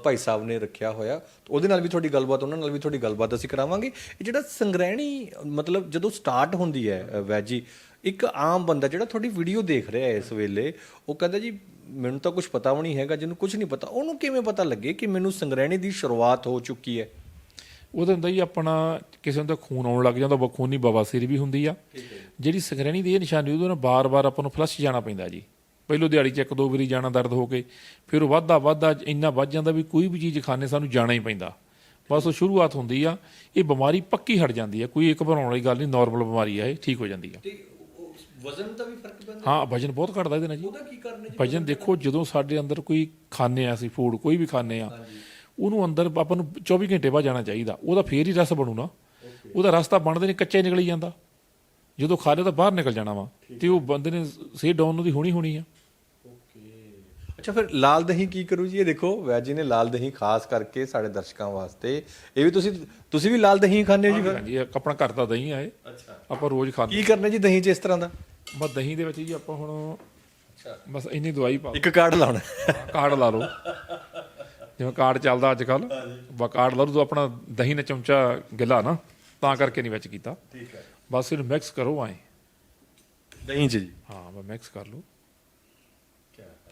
ਭਾਈ ਸਾਹਿਬ ਨੇ ਰੱਖਿਆ ਹੋਇਆ। ਉਹਦੇ ਨਾਲ ਵੀ ਤੁਹਾਡੀ ਗੱਲਬਾਤ, ਉਹਨਾਂ ਨਾਲ ਵੀ ਤੁਹਾਡੀ ਗੱਲਬਾਤ ਅਸੀਂ ਕਰਾਵਾਂਗੇ। ਇਹ ਜਿਹੜਾ ਸੰਗ੍ਰਹਿਣੀ, ਮਤਲਬ ਜਦੋਂ ਸਟਾਰਟ ਹੁੰਦੀ ਹੈ ਵੈਜੀ, ਇੱਕ ਆਮ ਬੰਦਾ ਜਿਹੜਾ ਤੁਹਾਡੀ ਵੀਡੀਓ ਦੇਖ ਰਿਹਾ ਹੈ ਇਸ ਵੇਲੇ, ਉਹ ਕਹਿੰਦਾ ਜੀ ਮੈਨੂੰ ਤਾਂ ਕੁਝ ਪਤਾ ਵੀ ਨਹੀਂ ਹੈਗਾ ਜਿਹਨੂੰ ਕੁਝ ਨਹੀਂ ਪਤਾ। ਉਹਨੂੰ ਕਿਵੇਂ ਪਤਾ ਲੱਗੇ ਕਿ ਮੈਨੂੰ ਸੰਗ੍ਰਹਿਣੀ ਦੀ ਸ਼ੁਰੂਆਤ ਹੋ ਚੁੱਕੀ ਹੈ? ਉਹਦੇ ਹੁੰਦਾ ਹੀ ਆਪਣਾ ਕਿਸੇ ਨੂੰ ਤਾਂ ਖੂਨ ਆਉਣ ਲੱਗ ਜਾਂਦਾ ਖੂਨੀ ਬਵਾਸੀਰ ਵੀ ਹੁੰਦੀ ਆ। ਜਿਹੜੀ ਸੰਗ੍ਰਹਿਣੀ ਦੀ ਇਹ ਨਿਸ਼ਾਨੀ ਉਹਦੇ ਨਾਲ ਬਾਰ-ਬਾਰ ਆਪਾਂ ਨੂੰ ਫਲਸ਼ ਜਾਣਾ ਪੈਂਦਾ ਜੀ। ਪਹਿਲੋਂ ਦਿਹਾੜੀ 'ਚ ਇੱਕ ਦੋ ਵਾਰੀ ਜਾਣਾ ਦਰਦ ਹੋ ਕੇ ਫਿਰ ਉਹ ਵੱਧਦਾ ਵੱਧਦਾ ਇੰਨਾ ਵੱਧ ਜਾਂਦਾ ਵੀ ਕੋਈ ਵੀ ਚੀਜ਼ ਖਾਣੇ ਸਾਨੂੰ ਜਾਣਾ ਹੀ ਪੈਂਦਾ। ਬਸ ਉਹ ਸ਼ੁਰੂਆਤ ਹੁੰਦੀ ਆ ਇਹ ਬਿਮਾਰੀ ਪੱਕੀ ਹਟ ਜਾਂਦੀ ਆ। ਕੋਈ ਇੱਕ ਘਬਰਾਉਣ ਵਾਲੀ ਗੱਲ ਨਹੀਂ ਨਾਰਮਲ ਬਿਮਾਰੀ ਆ ਇਹ ਠੀਕ ਹੋ ਜਾਂਦੀ ਆ। ਵਜ਼ਨ ਦਾ ਵੀ ਫ਼ਰਕ ਪੈਂਦਾ ਹਾਂ? ਵਜਨ ਬਹੁਤ ਘਟਦਾ ਇਹਦੇ ਨਾਲ ਜੀ। ਉਹਦਾ ਕੀ ਕਾਰਨ ਜੀ? ਵਜਨ ਦੇਖੋ ਜਦੋਂ ਸਾਡੇ ਅੰਦਰ ਕੋਈ ਖਾਣੇ ਆ ਅਸੀਂ ਫੂਡ ਕੋਈ ਵੀ ਖਾਣੇ ਆ ਉਹਨੂੰ ਅੰਦਰ ਆਪਾਂ ਨੂੰ 24 ਘੰਟੇ ਬਾਅਦ ਜਾਣਾ ਚਾਹੀਦਾ। ਉਹਦਾ ਫੇਰ ਹੀ ਰਸ ਬਣੂ ਨਾ। ਉਹਦਾ ਰਸ ਤਾਂ ਬਣਦੇ ਨਹੀਂ ਕੱਚਾ ਨਿਕਲ ਜਾਂਦਾ। ਜਦੋਂ ਖਾ ਲਿਆ ਤਾਂ ਬਾਹਰ ਨਿਕਲ ਜਾਣਾ ਵਾ। ਤੇ ਉਹ ਬੰਦੇ ਨੇ ਸੇ ਡਾਊਨ ਉਹਦੀ ਹੋਣੀ ਹੋਣੀ ਆ। ਅੱਛਾ ਫਿਰ ਲਾਲ ਦਹੀਂ ਕੀ ਕਰੂ ਜੀ? ਇਹ ਦੇਖੋ ਵੈਦ ਜੀ ਨੇ ਲਾਲ ਦਹੀਂ ਖਾਸ ਕਰਕੇ ਸਾਡੇ ਦਰਸ਼ਕਾਂ ਵਾਸਤੇ। ਇਹ ਵੀ ਤੁਸੀਂ ਤੁਸੀਂ ਵੀ ਲਾਲ ਦਹੀਂ ਖਾਂਦੇ ਹੋ ਜੀ ਫਿਰ? ਹਾਂਜੀ ਆਪਣਾ ਘਰ ਦਾ ਦਹੀਂ ਆ ਇਹ। ਅੱਛਾ। ਆਪਾਂ ਰੋਜ਼ ਖਾਂਦੇ ਕੀ ਕਰਨਾ ਜੀ ਦਹੀਂ 'ਚ ਇਸ ਤਰ੍ਹਾਂ ਦਾ? ਬਸ ਦਹੀਂ ਦੇ ਵਿੱਚ ਜੀ ਆਪਾਂ ਹੁਣ ਬਸ ਇੰਨੀ ਦਵਾਈ ਪਾ ਇੱਕ ਕਾਰਡ ਲਾਉਣਾ। ਕਾਰਡ ਲਾ ਲਓ। ਜਿਵੇਂ ਕਾਰਡ ਚੱਲਦਾ ਅੱਜ ਕੱਲ ਬਾ ਕਾਰਡ ਲਾ ਲਓ ਤਾਂ ਆਪਣਾ ਦਹੀਂ ਨੇ ਚਮਚਾ ਗਿੱਲਾ ਨਾ ਤਾਂ ਕਰਕੇ ਨਹੀਂ ਵਿੱਚ ਕੀਤਾ। ਠੀਕ ਹੈ। ਬਸ ਇਹਨੂੰ ਮਿਕਸ ਕਰੋ ਆਏ ਦਹੀਂ 'ਚ ਜੀ। ਹਾਂ ਬਸ ਮਿਕਸ ਕਰ ਲਓ।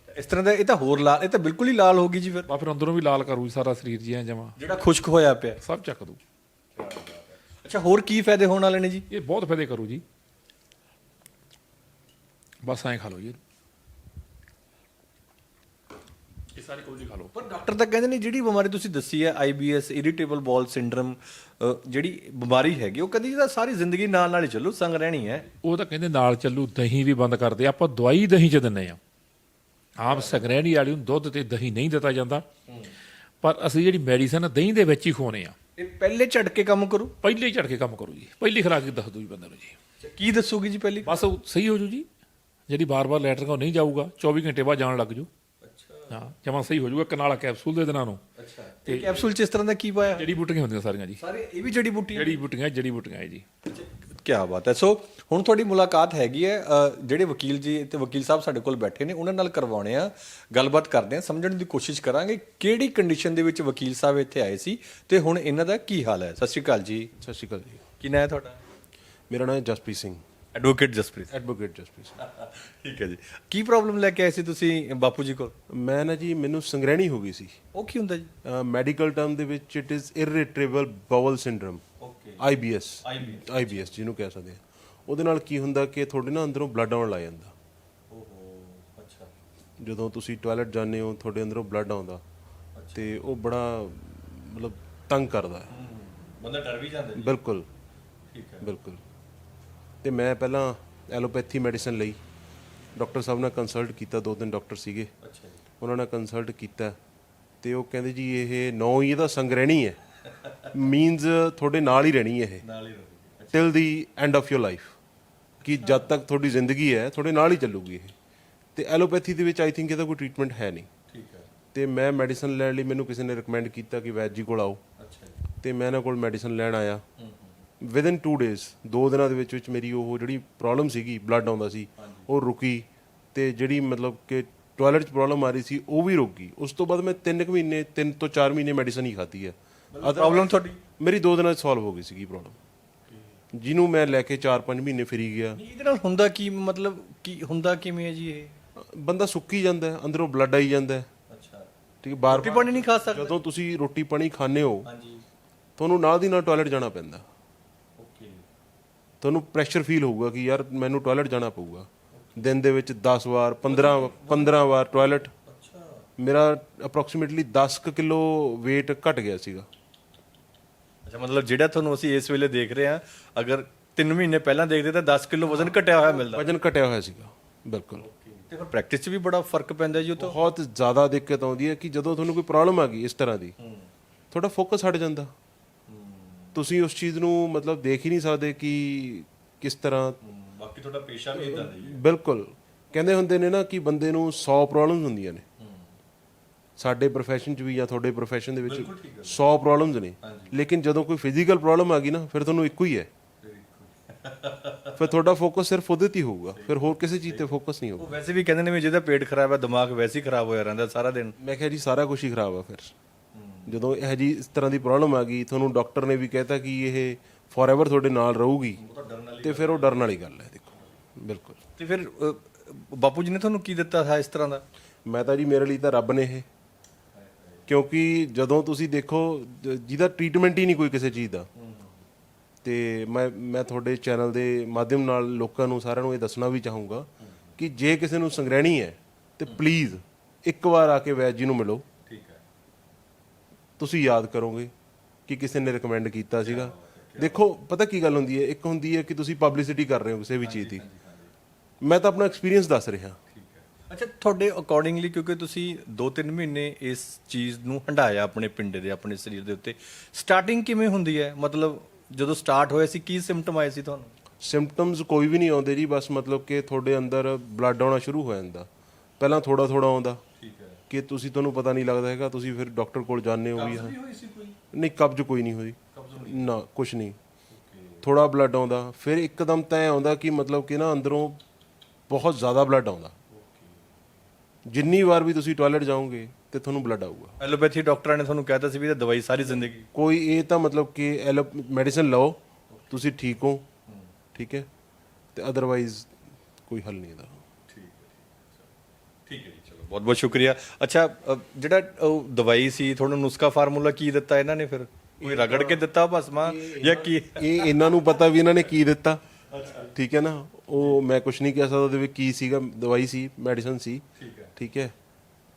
ਇਸ ਤਰ੍ਹਾਂ ਦਾ ਇਹ ਤਾਂ ਹੋਰ ਲਾਲ ਇਹ ਤਾਂ ਬਿਲਕੁਲ ਹੀ ਲਾਲ ਹੋ ਗਈ ਜੀ ਫਿਰ। ਬਾ ਫਿਰ ਅੰਦਰੋਂ ਵੀ ਲਾਲ ਕਰੂ ਜੀ ਸਾਰਾ ਸਰੀਰ ਜੀ ਐ ਜਮਾ। ਜਿਹੜਾ ਖੁਸ਼ਕ ਹੋਇਆ ਪਿਆ। ਸਭ ਚੱਕ ਦੂ ਅੱਛਾ ਹੋਰ ਕੀ ਫਾਇਦੇ ਹੋਣ ਵਾਲੇ ਨੇ ਜੀ? ਇਹ ਬਹੁਤ ਫਾਇਦੇ ਕਰੂ ਜੀ। ਬਸ ਐਂ ਖਾ ਲਓ ਜੀ। ਇਹ ਸਾਰੀ ਕੋਈ ਖਾ ਲਓ। ਪਰ ਡਾਕਟਰ ਤਾਂ ਕਹਿੰਦੇ ਨੇ ਜਿਹੜੀ ਬਿਮਾਰੀ ਤੁਸੀਂ ਦੱਸੀ ਹੈ ਆਈਬੀਐਸ ਇਰੀਟੇਬਲ ਬॉल ਸਿੰਡਰਮ ਜਿਹੜੀ ਬਿਮਾਰੀ ਹੈਗੀ ਉਹ ਕਹਿੰਦੀ ਜੀ ਤਾਂ ਸਾਰੀ ਜ਼ਿੰਦਗੀ ਨਾਲ ਨਾਲ ਹੀ ਚੱਲੂ ਸੰਗ ਰਹਿਣੀ ਹੈ। ਉਹ ਤਾਂ ਕਹਿੰਦੇ ਨਾਲ ਚੱਲੂ ਦਹੀਂ ਵੀ ਬੰਦ ਕਰਦੇ ਆਪਾਂ ਦਵਾਈ ਦਹੀਂ ਚ ਦਿੰਨੇ ਆ। ਆਪ ਸਗਰੈਣੀ ਵਾਲੀ ਨੂੰ ਦੁੱਧ ਤੇ ਦਹੀਂ ਨਹੀਂ ਦਿੱਤਾ ਜਾਂਦਾ। ਪਰ ਅਸੀਂ ਜਿਹੜੀ ਮੈਡੀਸਨ ਦਹੀਂ ਦੇ ਵਿੱਚ ਹੀ ਖੋਨੇ ਆ। ਇਹ ਪਹਿਲੇ ਝਟਕੇ ਕੰਮ ਕਰੂ? ਪਹਿਲੇ ਹੀ ਝੜ ਕੇ ਕੰਮ ਕਰੂ ਜੀ। ਪਹਿਲੀ ਖੁਰਾਕ ਦੱਸ ਦੂ ਜੀ ਬੰਦੇ ਨੂੰ ਜੀ। ਕੀ ਦੱਸੋਗੇ ਜੀ ਪਹਿਲੀ? ਬਸ ਸਹੀ ਹੋ ਜੂ ਜੀ। ਜਿਹੜੀ ਬਾਰ-ਬਾਰ ਲੈਟਰ ਕੋ ਨਹੀਂ ਜਾਊਗਾ 24 ਘੰਟੇ ਬਾਅਦ ਜਾਣ ਲੱਗ ਜੂ। ਅੱਛਾ। ਹਾਂ ਜਮਾਂ ਸਹੀ ਹੋ ਜੂਗਾ ਕਨਾਲਾ ਕੈਪਸੂਲ ਦੇ ਦੇਣਾ ਨੂੰ। ਅੱਛਾ। ਤੇ ਕੈਪਸੂਲ ਚ ਇਸ ਤਰ੍ਹਾਂ ਦਾ ਕੀ ਪਾਇਆ? ਜੜੀ ਬੂਟੀਆਂ ਹੁੰਦੀਆਂ ਸਾਰੀਆਂ ਜੀ। ਸਾਰੇ ਇਹ ਵੀ ਜੜੀ ਬੂਟੀ ਜੜੀ ਬੂਟੀਆਂ ਜੜੀ ਬੂਟੀਆਂ ਹੈ ਜੀ। ਕੀ ਬਾਤ ਹੈ। ਸੋ ਹੁਣ ਤੁਹਾਡੀ ਮੁਲਾਕਾਤ ਹੈਗੀ ਹੈ ਜਿਹੜੇ ਵਕੀਲ ਜੀ ਤੇ ਵਕੀਲ ਸਾਹਿਬ ਸਾਡੇ ਕੋਲ ਬੈਠੇ ਨੇ ਉਹਨਾਂ ਨਾਲ ਕਰਵਾਉਣੇ ਆ ਗੱਲਬਾਤ ਕਰਦੇ ਆ ਸਮਝਣ ਦੀ ਕੋਸ਼ਿਸ਼ ਕਰਾਂਗੇ ਕਿਹੜੀ ਕੰਡੀਸ਼ਨ ਦੇ ਵਿੱਚ ਵਕੀਲ ਸਾਹਿਬ ਇੱਥੇ ਆਏ ਸੀ ਤੇ ਹੁਣ ਇਹਨਾਂ ਦਾ ਕੀ ਹਾਲ ਹੈ? ਸਤਿ ਸ਼੍ਰੀ ਅਕਾਲ ਜੀ। ਸਤਿ ਸ਼੍ਰੀ ਅਕਾਲ ਜੀ। ਕੀ ਨਾਂ ਹੈ ਤੁਹਾਡਾ? ਮੇਰਾ ਨਾਮ ਹੈ ਜਸਪ੍ਰੀਤ ਸਿੰਘ। ਐਡਵੋਕੇਟ ਜਸਪ੍ਰੀਤ ਐਡਵੋਕੇਟ ਜਸਪ੍ਰੀਤ ਸਿੰਘ ਠੀਕ ਹੈ ਜੀ। ਕੀ ਪ੍ਰੋਬਲਮ ਲੈ ਕੇ ਆਏ ਸੀ ਤੁਸੀਂ ਬਾਪੂ ਜੀ ਕੋਲ? ਮੈਂ ਨਾ ਜੀ ਮੈਨੂੰ ਸੰਗ੍ਰਹਿਣੀ ਹੋ ਗਈ ਸੀ। ਉਹ ਕੀ ਹੁੰਦਾ ਜੀ? ਮੈਡੀਕਲ ਟਰਮ ਦੇ ਵਿੱਚ it is irritable bowel syndrome okay IBS IBS ਜਿਹਨੂੰ ਕਹਿ ਸਕਦੇ ਆ ਉਹਦੇ ਨਾਲ ਕੀ ਹੁੰਦਾ ਕਿ ਤੁਹਾਡੇ ਨਾ ਅੰਦਰੋਂ ਬਲੱਡ ਆਉਣ ਲੱਗ ਜਾਂਦਾ। ਓਹੋ ਅੱਛਾ। ਜਦੋਂ ਤੁਸੀਂ ਟਾਇਲਟ ਜਾਂਦੇ ਹੋ ਤੁਹਾਡੇ ਅੰਦਰੋਂ ਬਲੱਡ ਆਉਂਦਾ। ਤੇ ਉਹ ਬੜਾ ਮਤਲਬ ਤੰਗ ਕਰਦਾ ਹੈ। ਬੰਦਾ ਡਰ ਵੀ ਜਾਂਦਾ ਬਿਲਕੁਲ। ਠੀਕ ਹੈ। ਬਿਲਕੁਲ। ਤੇ ਮੈਂ ਪਹਿਲਾਂ ਐਲੋਪੈਥੀ ਮੈਡੀਸਨ ਲਈ ਡਾਕਟਰ ਸਾਹਿਬ ਨਾਲ ਕੰਸਲਟ ਕੀਤਾ ਦੋ ਤਿੰਨ ਡਾਕਟਰ ਸੀਗੇ। ਅੱਛਾ ਜੀ। ਉਹਨਾਂ ਨਾਲ ਕੰਸਲਟ ਕੀਤਾ ਤੇ ਉਹ ਕਹਿੰਦੇ ਜੀ ਇਹ ਨੌ ਹੀ ਇਹਦਾ ਸੰਗ ਰਹਿਣੀ ਹੈ। ਮੀਨਸ ਤੁਹਾਡੇ ਨਾਲ ਹੀ ਰਹਿਣੀ ਹੈ ਇਹ। ਨਾਲ ਹੀ ਰਹੋਗੇ। Till the end of your life ਕਿ ਜਦ ਤੱਕ ਤੁਹਾਡੀ ਜ਼ਿੰਦਗੀ ਹੈ ਤੁਹਾਡੇ ਨਾਲ ਹੀ ਚੱਲੂਗੀ ਇਹ। ਤੇ ਐਲੋਪੈਥੀ ਦੇ ਵਿੱਚ ਆਈ ਥਿੰਕ ਇਹਦਾ ਕੋਈ ਟ੍ਰੀਟਮੈਂਟ ਹੈ ਨਹੀਂ। ਠੀਕ ਹੈ। ਤੇ ਮੈਂ ਮੈਡੀਸਨ ਲੈਣ ਲਈ ਮੈਨੂੰ ਕਿਸੇ ਨੇ ਰეკਮੈਂਡ ਕੀਤਾ ਕਿ ਵੈਦ ਜੀ ਕੋਲ ਆਓ। ਅੱਛਾ ਜੀ। ਤੇ ਮੈਂ ਇਹਨਾਂ ਕੋਲ ਮੈਡੀਸਨ ਲੈਣ ਆਇਆ। ਵਿਦਨ 2 ਡੇਜ਼ ਦੋ ਦਿਨਾਂ ਦੇ ਵਿੱਚ ਵਿੱਚ ਮੇਰੀ ਉਹ ਜਿਹੜੀ ਪ੍ਰੋਬਲਮ ਸੀਗੀ ਬਲੱਡ ਆਉਂਦਾ ਸੀ ਉਹ ਰੁਕੀ ਤੇ ਜਿਹੜੀ ਮਤਲਬ ਕਿ ਟਾਇਲਟ 'ਚ ਪ੍ਰੋਬਲਮ ਆ ਰਹੀ ਸੀ ਉਹ ਵੀ ਰੁਕ ਗਈ। ਉਸ ਤੋਂ ਬਾਅਦ ਮੈਂ 3 ਕੁ ਮਹੀਨੇ 3 ਤੋਂ 4 ਮਹੀਨੇ ਮੈਡੀਸਨ ਹੀ ਖਾਧੀ ਹੈ। ਪ੍ਰੋਬਲਮ ਤੁਹਾਡੀ? ਮੇਰੀ ਦੋ ਦਿਨਾਂ 'ਚ ਸੋਲਵ ਹੋ ਗਈ ਸੀਗੀ ਪ੍ਰੋਬਲਮ ਜਿਹਨੂੰ ਮੈਂ ਲੈ ਕੇ 4-5 ਮਹੀਨੇ ਫਿਰੀ ਗਿਆ। ਇਹਦੇ ਨਾਲ ਹੁੰਦਾ ਕੀ ਮਤਲਬ ਕੀ ਹੁੰਦਾ ਕਿਵੇਂ ਹੈ ਜੀ ਇਹ? ਬੰਦਾ ਸੁੱਕੀ ਜਾਂਦਾ ਹੈ, ਅੰਦਰੋਂ ਬਲੱਡ ਆਈ ਜਾਂਦਾ ਹੈ, ਅੱਛਾ। ਠੀਕ ਹੈ ਬਾਰ ਰੋਟੀ ਪਾਣੀ ਨਹੀਂ ਖਾ ਸਕਦਾ? ਜਦੋਂ ਤੁਸੀਂ ਰੋਟੀ ਪਾਣੀ ਖਾਂਦੇ ਹੋ ਹਾਂਜੀ। ਤੁਹਾਨੂੰ ਨਾਲ ਦੀ ਨਾਲ ਟਾਇਲਟ ਜਾਣਾ ਪੈਂਦਾ। ਤੁਹਾਨੂੰ ਪ੍ਰੈਸ਼ਰ ਫੀਲ ਹੋਊਗਾ ਕਿ ਯਾਰ ਮੈਨੂੰ ਟਾਇਲਟ ਜਾਣਾ ਪਊਗਾ। ਦਿਨ ਦੇ ਵਿੱਚ 10 ਵਾਰ 15 15 ਵਾਰ ਟਾਇਲਟ ਅੱਛਾ ਮੇਰਾ ਅਪਰੋਕਸੀਮੇਟਲੀ 10 ਕਿਲੋ weight ਘਟ ਗਿਆ ਸੀਗਾ। ਅੱਛਾ ਮਤਲਬ ਜਿਹੜਾ ਤੁਹਾਨੂੰ ਅਸੀਂ ਇਸ ਵੇਲੇ ਦੇਖ ਰਹੇ ਹਾਂ ਅਗਰ 3 ਮਹੀਨੇ ਪਹਿਲਾਂ ਦੇਖਦੇ ਤਾਂ 10 ਕਿਲੋ ਵਜ਼ਨ ਘਟਿਆ ਹੋਇਆ ਮਿਲਦਾ। ਵਜਨ ਘਟਿਆ ਹੋਇਆ ਸੀਗਾ ਬਿਲਕੁਲ। ਤੇ ਫਿਰ ਪ੍ਰੈਕਟਿਸ 'ਚ ਵੀ ਬੜਾ ਫ਼ਰਕ ਪੈਂਦਾ ਜੀ ਉਹ ਤੋਂ? ਬਹੁਤ ਜ਼ਿਆਦਾ ਦਿੱਕਤ ਆਉਂਦੀ ਹੈ ਕਿ ਜਦੋਂ ਤੁਹਾਨੂੰ ਕੋਈ ਪ੍ਰੋਬਲਮ ਆ ਗਈ ਇਸ ਤਰ੍ਹਾਂ ਦੀ ਤੁਹਾਡਾ ਫੋਕਸ ਹਟ ਜਾਂਦਾ। ਤੁਸੀਂ ਉਸ ਚੀਜ਼ ਨੂੰ ਮਤਲਬ ਦੇਖ ਹੀ ਨਹੀਂ ਸਕਦੇ ਕਿ ਕਿਸ ਤਰ੍ਹਾਂ ਬਾਕੀ ਤੁਹਾਡਾ ਪੇਸ਼ਾ ਵੀ ਇਦਾਂ ਦਾ ਹੀ ਬਿਲਕੁਲ। ਕਹਿੰਦੇ ਹੁੰਦੇ ਨੇ ਨਾ ਕਿ ਬੰਦੇ ਨੂੰ 100 ਪ੍ਰੋਬਲਮਸ ਹੁੰਦੀਆਂ ਨੇ। ਸਾਡੇ profession 'ਚ ਵੀ ਜਾਂ ਤੁਹਾਡੇ profession ਦੇ ਵਿੱਚ 100 ਪ੍ਰੋਬਲਮਸ ਨੇ। ਲੇਕਿਨ ਜਦੋਂ ਕੋਈ ਫਿਜ਼ੀਕਲ ਪ੍ਰੋਬਲਮ ਆ ਗਈ ਨਾ ਫਿਰ ਤੁਹਾਨੂੰ ਇੱਕੋ ਹੀ ਹੈ। ਫਿਰ ਤੁਹਾਡਾ ਫੋਕਸ ਸਿਰਫ ਉਹਦੇ ਤੇ ਹੀ ਹੋਊਗਾ। ਫਿਰ ਹੋਰ ਕਿਸੇ ਚੀਜ਼ ਤੇ ਫੋਕਸ ਨਹੀਂ ਹੋਊਗਾ। ਉਹ ਵੈਸੇ ਵੀ ਕਹਿੰਦੇ ਨੇ ਵੀ ਜਿਹਦਾ ਪੇਟ ਖਰਾਬ ਹੈ ਦਿਮਾਗ ਵੈਸੇ ਹੀ ਖਰਾਬ ਹੋਇਆ ਰਹਿੰਦਾ ਸਾਰਾ ਦਿਨ। ਮੈਂ ਕਿਹਾ ਜੀ ਸਾਰਾ ਕੁਝ ਹੀ ਖਰਾਬ ਆ ਫਿਰ। ਜਦੋਂ ਇਹ ਜੀ ਇਸ ਤਰ੍ਹਾਂ ਦੀ ਪ੍ਰੋਬਲਮ ਆ ਗਈ ਤੁਹਾਨੂੰ ਡਾਕਟਰ ਨੇ ਵੀ ਕਹਿਤਾ ਕਿ ਇਹ ਫੋਰਐਵਰ ਤੁਹਾਡੇ ਨਾਲ ਰਹੂਗੀ। ਤੇ ਫਿਰ ਉਹ ਡਰਨ ਵਾਲੀ ਗੱਲ ਹੈ ਦੇਖੋ। ਬਿਲਕੁਲ। ਤੇ ਫਿਰ ਅ, ਬਾਪੂ ਜੀ ਨੇ ਤੁਹਾਨੂੰ ਕੀ ਦਿੱਤਾ ਹੈ ਇਸ ਤਰ੍ਹਾਂ ਦਾ? ਮੈਂ ਤਾਂ ਜੀ ਮੇਰੇ ਲਈ ਤਾਂ ਰੱਬ ਨੇ ਇਹ। ਕਿਉਂਕਿ ਜਦੋਂ ਤੁਸੀਂ ਦੇਖੋ ਜ- ਜਿਹਦਾ ਟ੍ਰੀਟਮੈਂਟ ਹੀ ਨਹੀਂ ਕੋਈ ਕਿਸੇ ਚੀਜ਼ ਦਾ। ਤੇ ਮੈਂ ਮੈਂ ਤੁਹਾਡੇ ਚੈਨਲ ਦੇ ਮਾਧਿਅਮ ਨਾਲ ਲੋਕਾਂ ਨੂੰ ਸਾਰਿਆਂ ਨੂੰ ਇਹ ਦੱਸਣਾ ਵੀ ਚਾਹੂੰਗਾ ਕਿ ਜੇ ਕਿਸੇ ਨੂੰ ਸੰਗ੍ਰਹਿਣੀ ਹੈ ਤੇ ਪਲੀਜ਼ ਇੱਕ ਵਾਰ ਆ ਕੇ ਵੈਦ ਜੀ ਨੂੰ ਮਿਲੋ। ਤੁਸੀਂ ਯਾਦ ਕਰੋਗੇ ਕਿ ਕਿਸੇ ਨੇ ਰეკਮੈਂਡ ਕੀਤਾ ਸੀਗਾ। ਦੇਖੋ ਪਤਾ ਕੀ ਗੱਲ ਹੁੰਦੀ ਹੈ? ਇੱਕ ਹੁੰਦੀ ਹੈ ਕਿ ਤੁਸੀਂ ਪਬਲਿਸਿਟੀ ਕਰ ਰਹੇ ਹੋ ਕਿਸੇ ਵੀ ਚੀਜ਼ ਦੀ। ਮੈਂ ਤਾਂ ਆਪਣਾ ਐਕਸਪੀਰੀਅੰਸ ਦੱਸ ਰਿਹਾ। ਅੱਛਾ ਤੁਹਾਡੇ ਅਕੋਰਡਿੰਗਲੀ ਕਿਉਂਕਿ ਤੁਸੀਂ 2-3 ਮਹੀਨੇ ਇਸ ਚੀਜ਼ ਨੂੰ ਹੰਡਾਇਆ ਆਪਣੇ ਪਿੰਡ ਦੇ ਆਪਣੇ ਸਰੀਰ ਦੇ ਉੱਤੇ। ਸਟਾਰਟਿੰਗ ਕਿਵੇਂ ਹੁੰਦੀ ਹੈ? ਮਤਲਬ ਜਦੋਂ ਸਟਾਰਟ ਹੋਇਆ ਸੀ ਕੀ ਸਿੰਪਟਮ ਆਏ ਸੀ ਤੁਹਾਨੂੰ? ਸਿੰਪਟਮਸ ਕੋਈ ਵੀ ਨਹੀਂ ਆਉਂਦੇ ਜੀ ਬਸ ਮਤਲਬ ਕਿ ਤੁਹਾਡੇ ਅੰਦਰ ਬਲੱਡ ਆਉਣਾ ਸ਼ੁਰੂ ਹੋ ਜਾਂਦਾ। ਪਹਿਲਾਂ ਥੋੜਾ ਥੋੜਾ ਆਉਂਦਾ। ਕਿ ਤੁਸੀਂ ਤੁਹਾਨੂੰ ਪਤਾ ਨਹੀਂ ਲੱਗਦਾ ਹੈਗਾ ਤੁਸੀਂ ਫਿਰ ਡਾਕਟਰ ਕੋਲ ਜਾਂਦੇ ਹੋ ਵੀ ਹਾਂ। ਹੋਈ ਸੀ ਕੋਈ? ਨਹੀਂ ਕਬਜ਼ ਕੋਈ ਨਹੀਂ ਹੋਈ। ਨਾ ਕੁਝ ਨਹੀਂ। ਥੋੜਾ ਬਲੱਡ ਆਉਂਦਾ। ਫਿਰ ਇੱਕਦਮ ਤਾਂ ਆਉਂਦਾ ਕਿ ਮਤਲਬ ਕਿ ਨਾ ਅੰਦਰੋਂ ਬਹੁਤ ਜ਼ਿਆਦਾ ਬਲੱਡ ਆਉਂਦਾ। ਜਿੰਨੀ ਵਾਰ ਵੀ ਤੁਸੀਂ ਟਾਇਲਟ ਜਾਓਗੇ ਤੇ ਤੁਹਾਨੂੰ ਬਲੱਡ ਆਊਗਾ। ਐਲੋਪੈਥੀ ਡਾਕਟਰਾਂ ਨੇ ਤੁਹਾਨੂੰ ਕਹਿਤਾ ਸੀ ਵੀ ਇਹ ਦਵਾਈ ਸਾਰੀ ਜ਼ਿੰਦਗੀ। ਕੋਈ ਇਹ ਤਾਂ ਮਤਲਬ ਕਿ ਐਲੋ ਮੈਡੀਸਨ ਲਓ ਤੁਸੀਂ ਠੀਕ ਹੋ। ਠੀਕ ਹੈ? ਤੇ ਅਦਰਵਾਈਜ਼ ਕੋਈ ਹੱਲ ਨਹੀਂ ਇਹਦਾ। ਠੀਕ ਹੈ ਜੀ ਚਲੋ। ਬਹੁਤ ਬਹੁਤ ਸ਼ੁਕਰੀਆ। ਅੱਛਾ ਅ, ਜਿਹੜਾ ਉਹ ਦਵਾਈ ਸੀ ਤੁਹਾਨੂੰ ਨੁਸਖਾ ਫਾਰਮੂਲਾ ਕੀ ਦਿੱਤਾ ਇਹਨਾਂ ਨੇ ਫਿਰ? ਕੋਈ ਰਗੜ ਕੇ ਦਿੱਤਾ ਭਸਮਾ ਜਾਂ ਕੀ? ਇਹ ਇਹਨਾਂ ਨੂੰ ਪਤਾ ਵੀ ਇਹਨਾਂ ਨੇ ਕੀ ਦਿੱਤਾ। ਠੀਕ ਹੈ ਨਾ? ਉਹ ਮੈਂ ਕੁਝ ਨਹੀਂ ਕਹਿ ਸਕਦਾ ਉਹਦੇ ਵਿੱਚ ਕੀ ਸੀਗਾ ਦਵਾਈ ਸੀ ਮੈਡੀਸਨ ਸੀ। ਠੀਕ ਹੈ।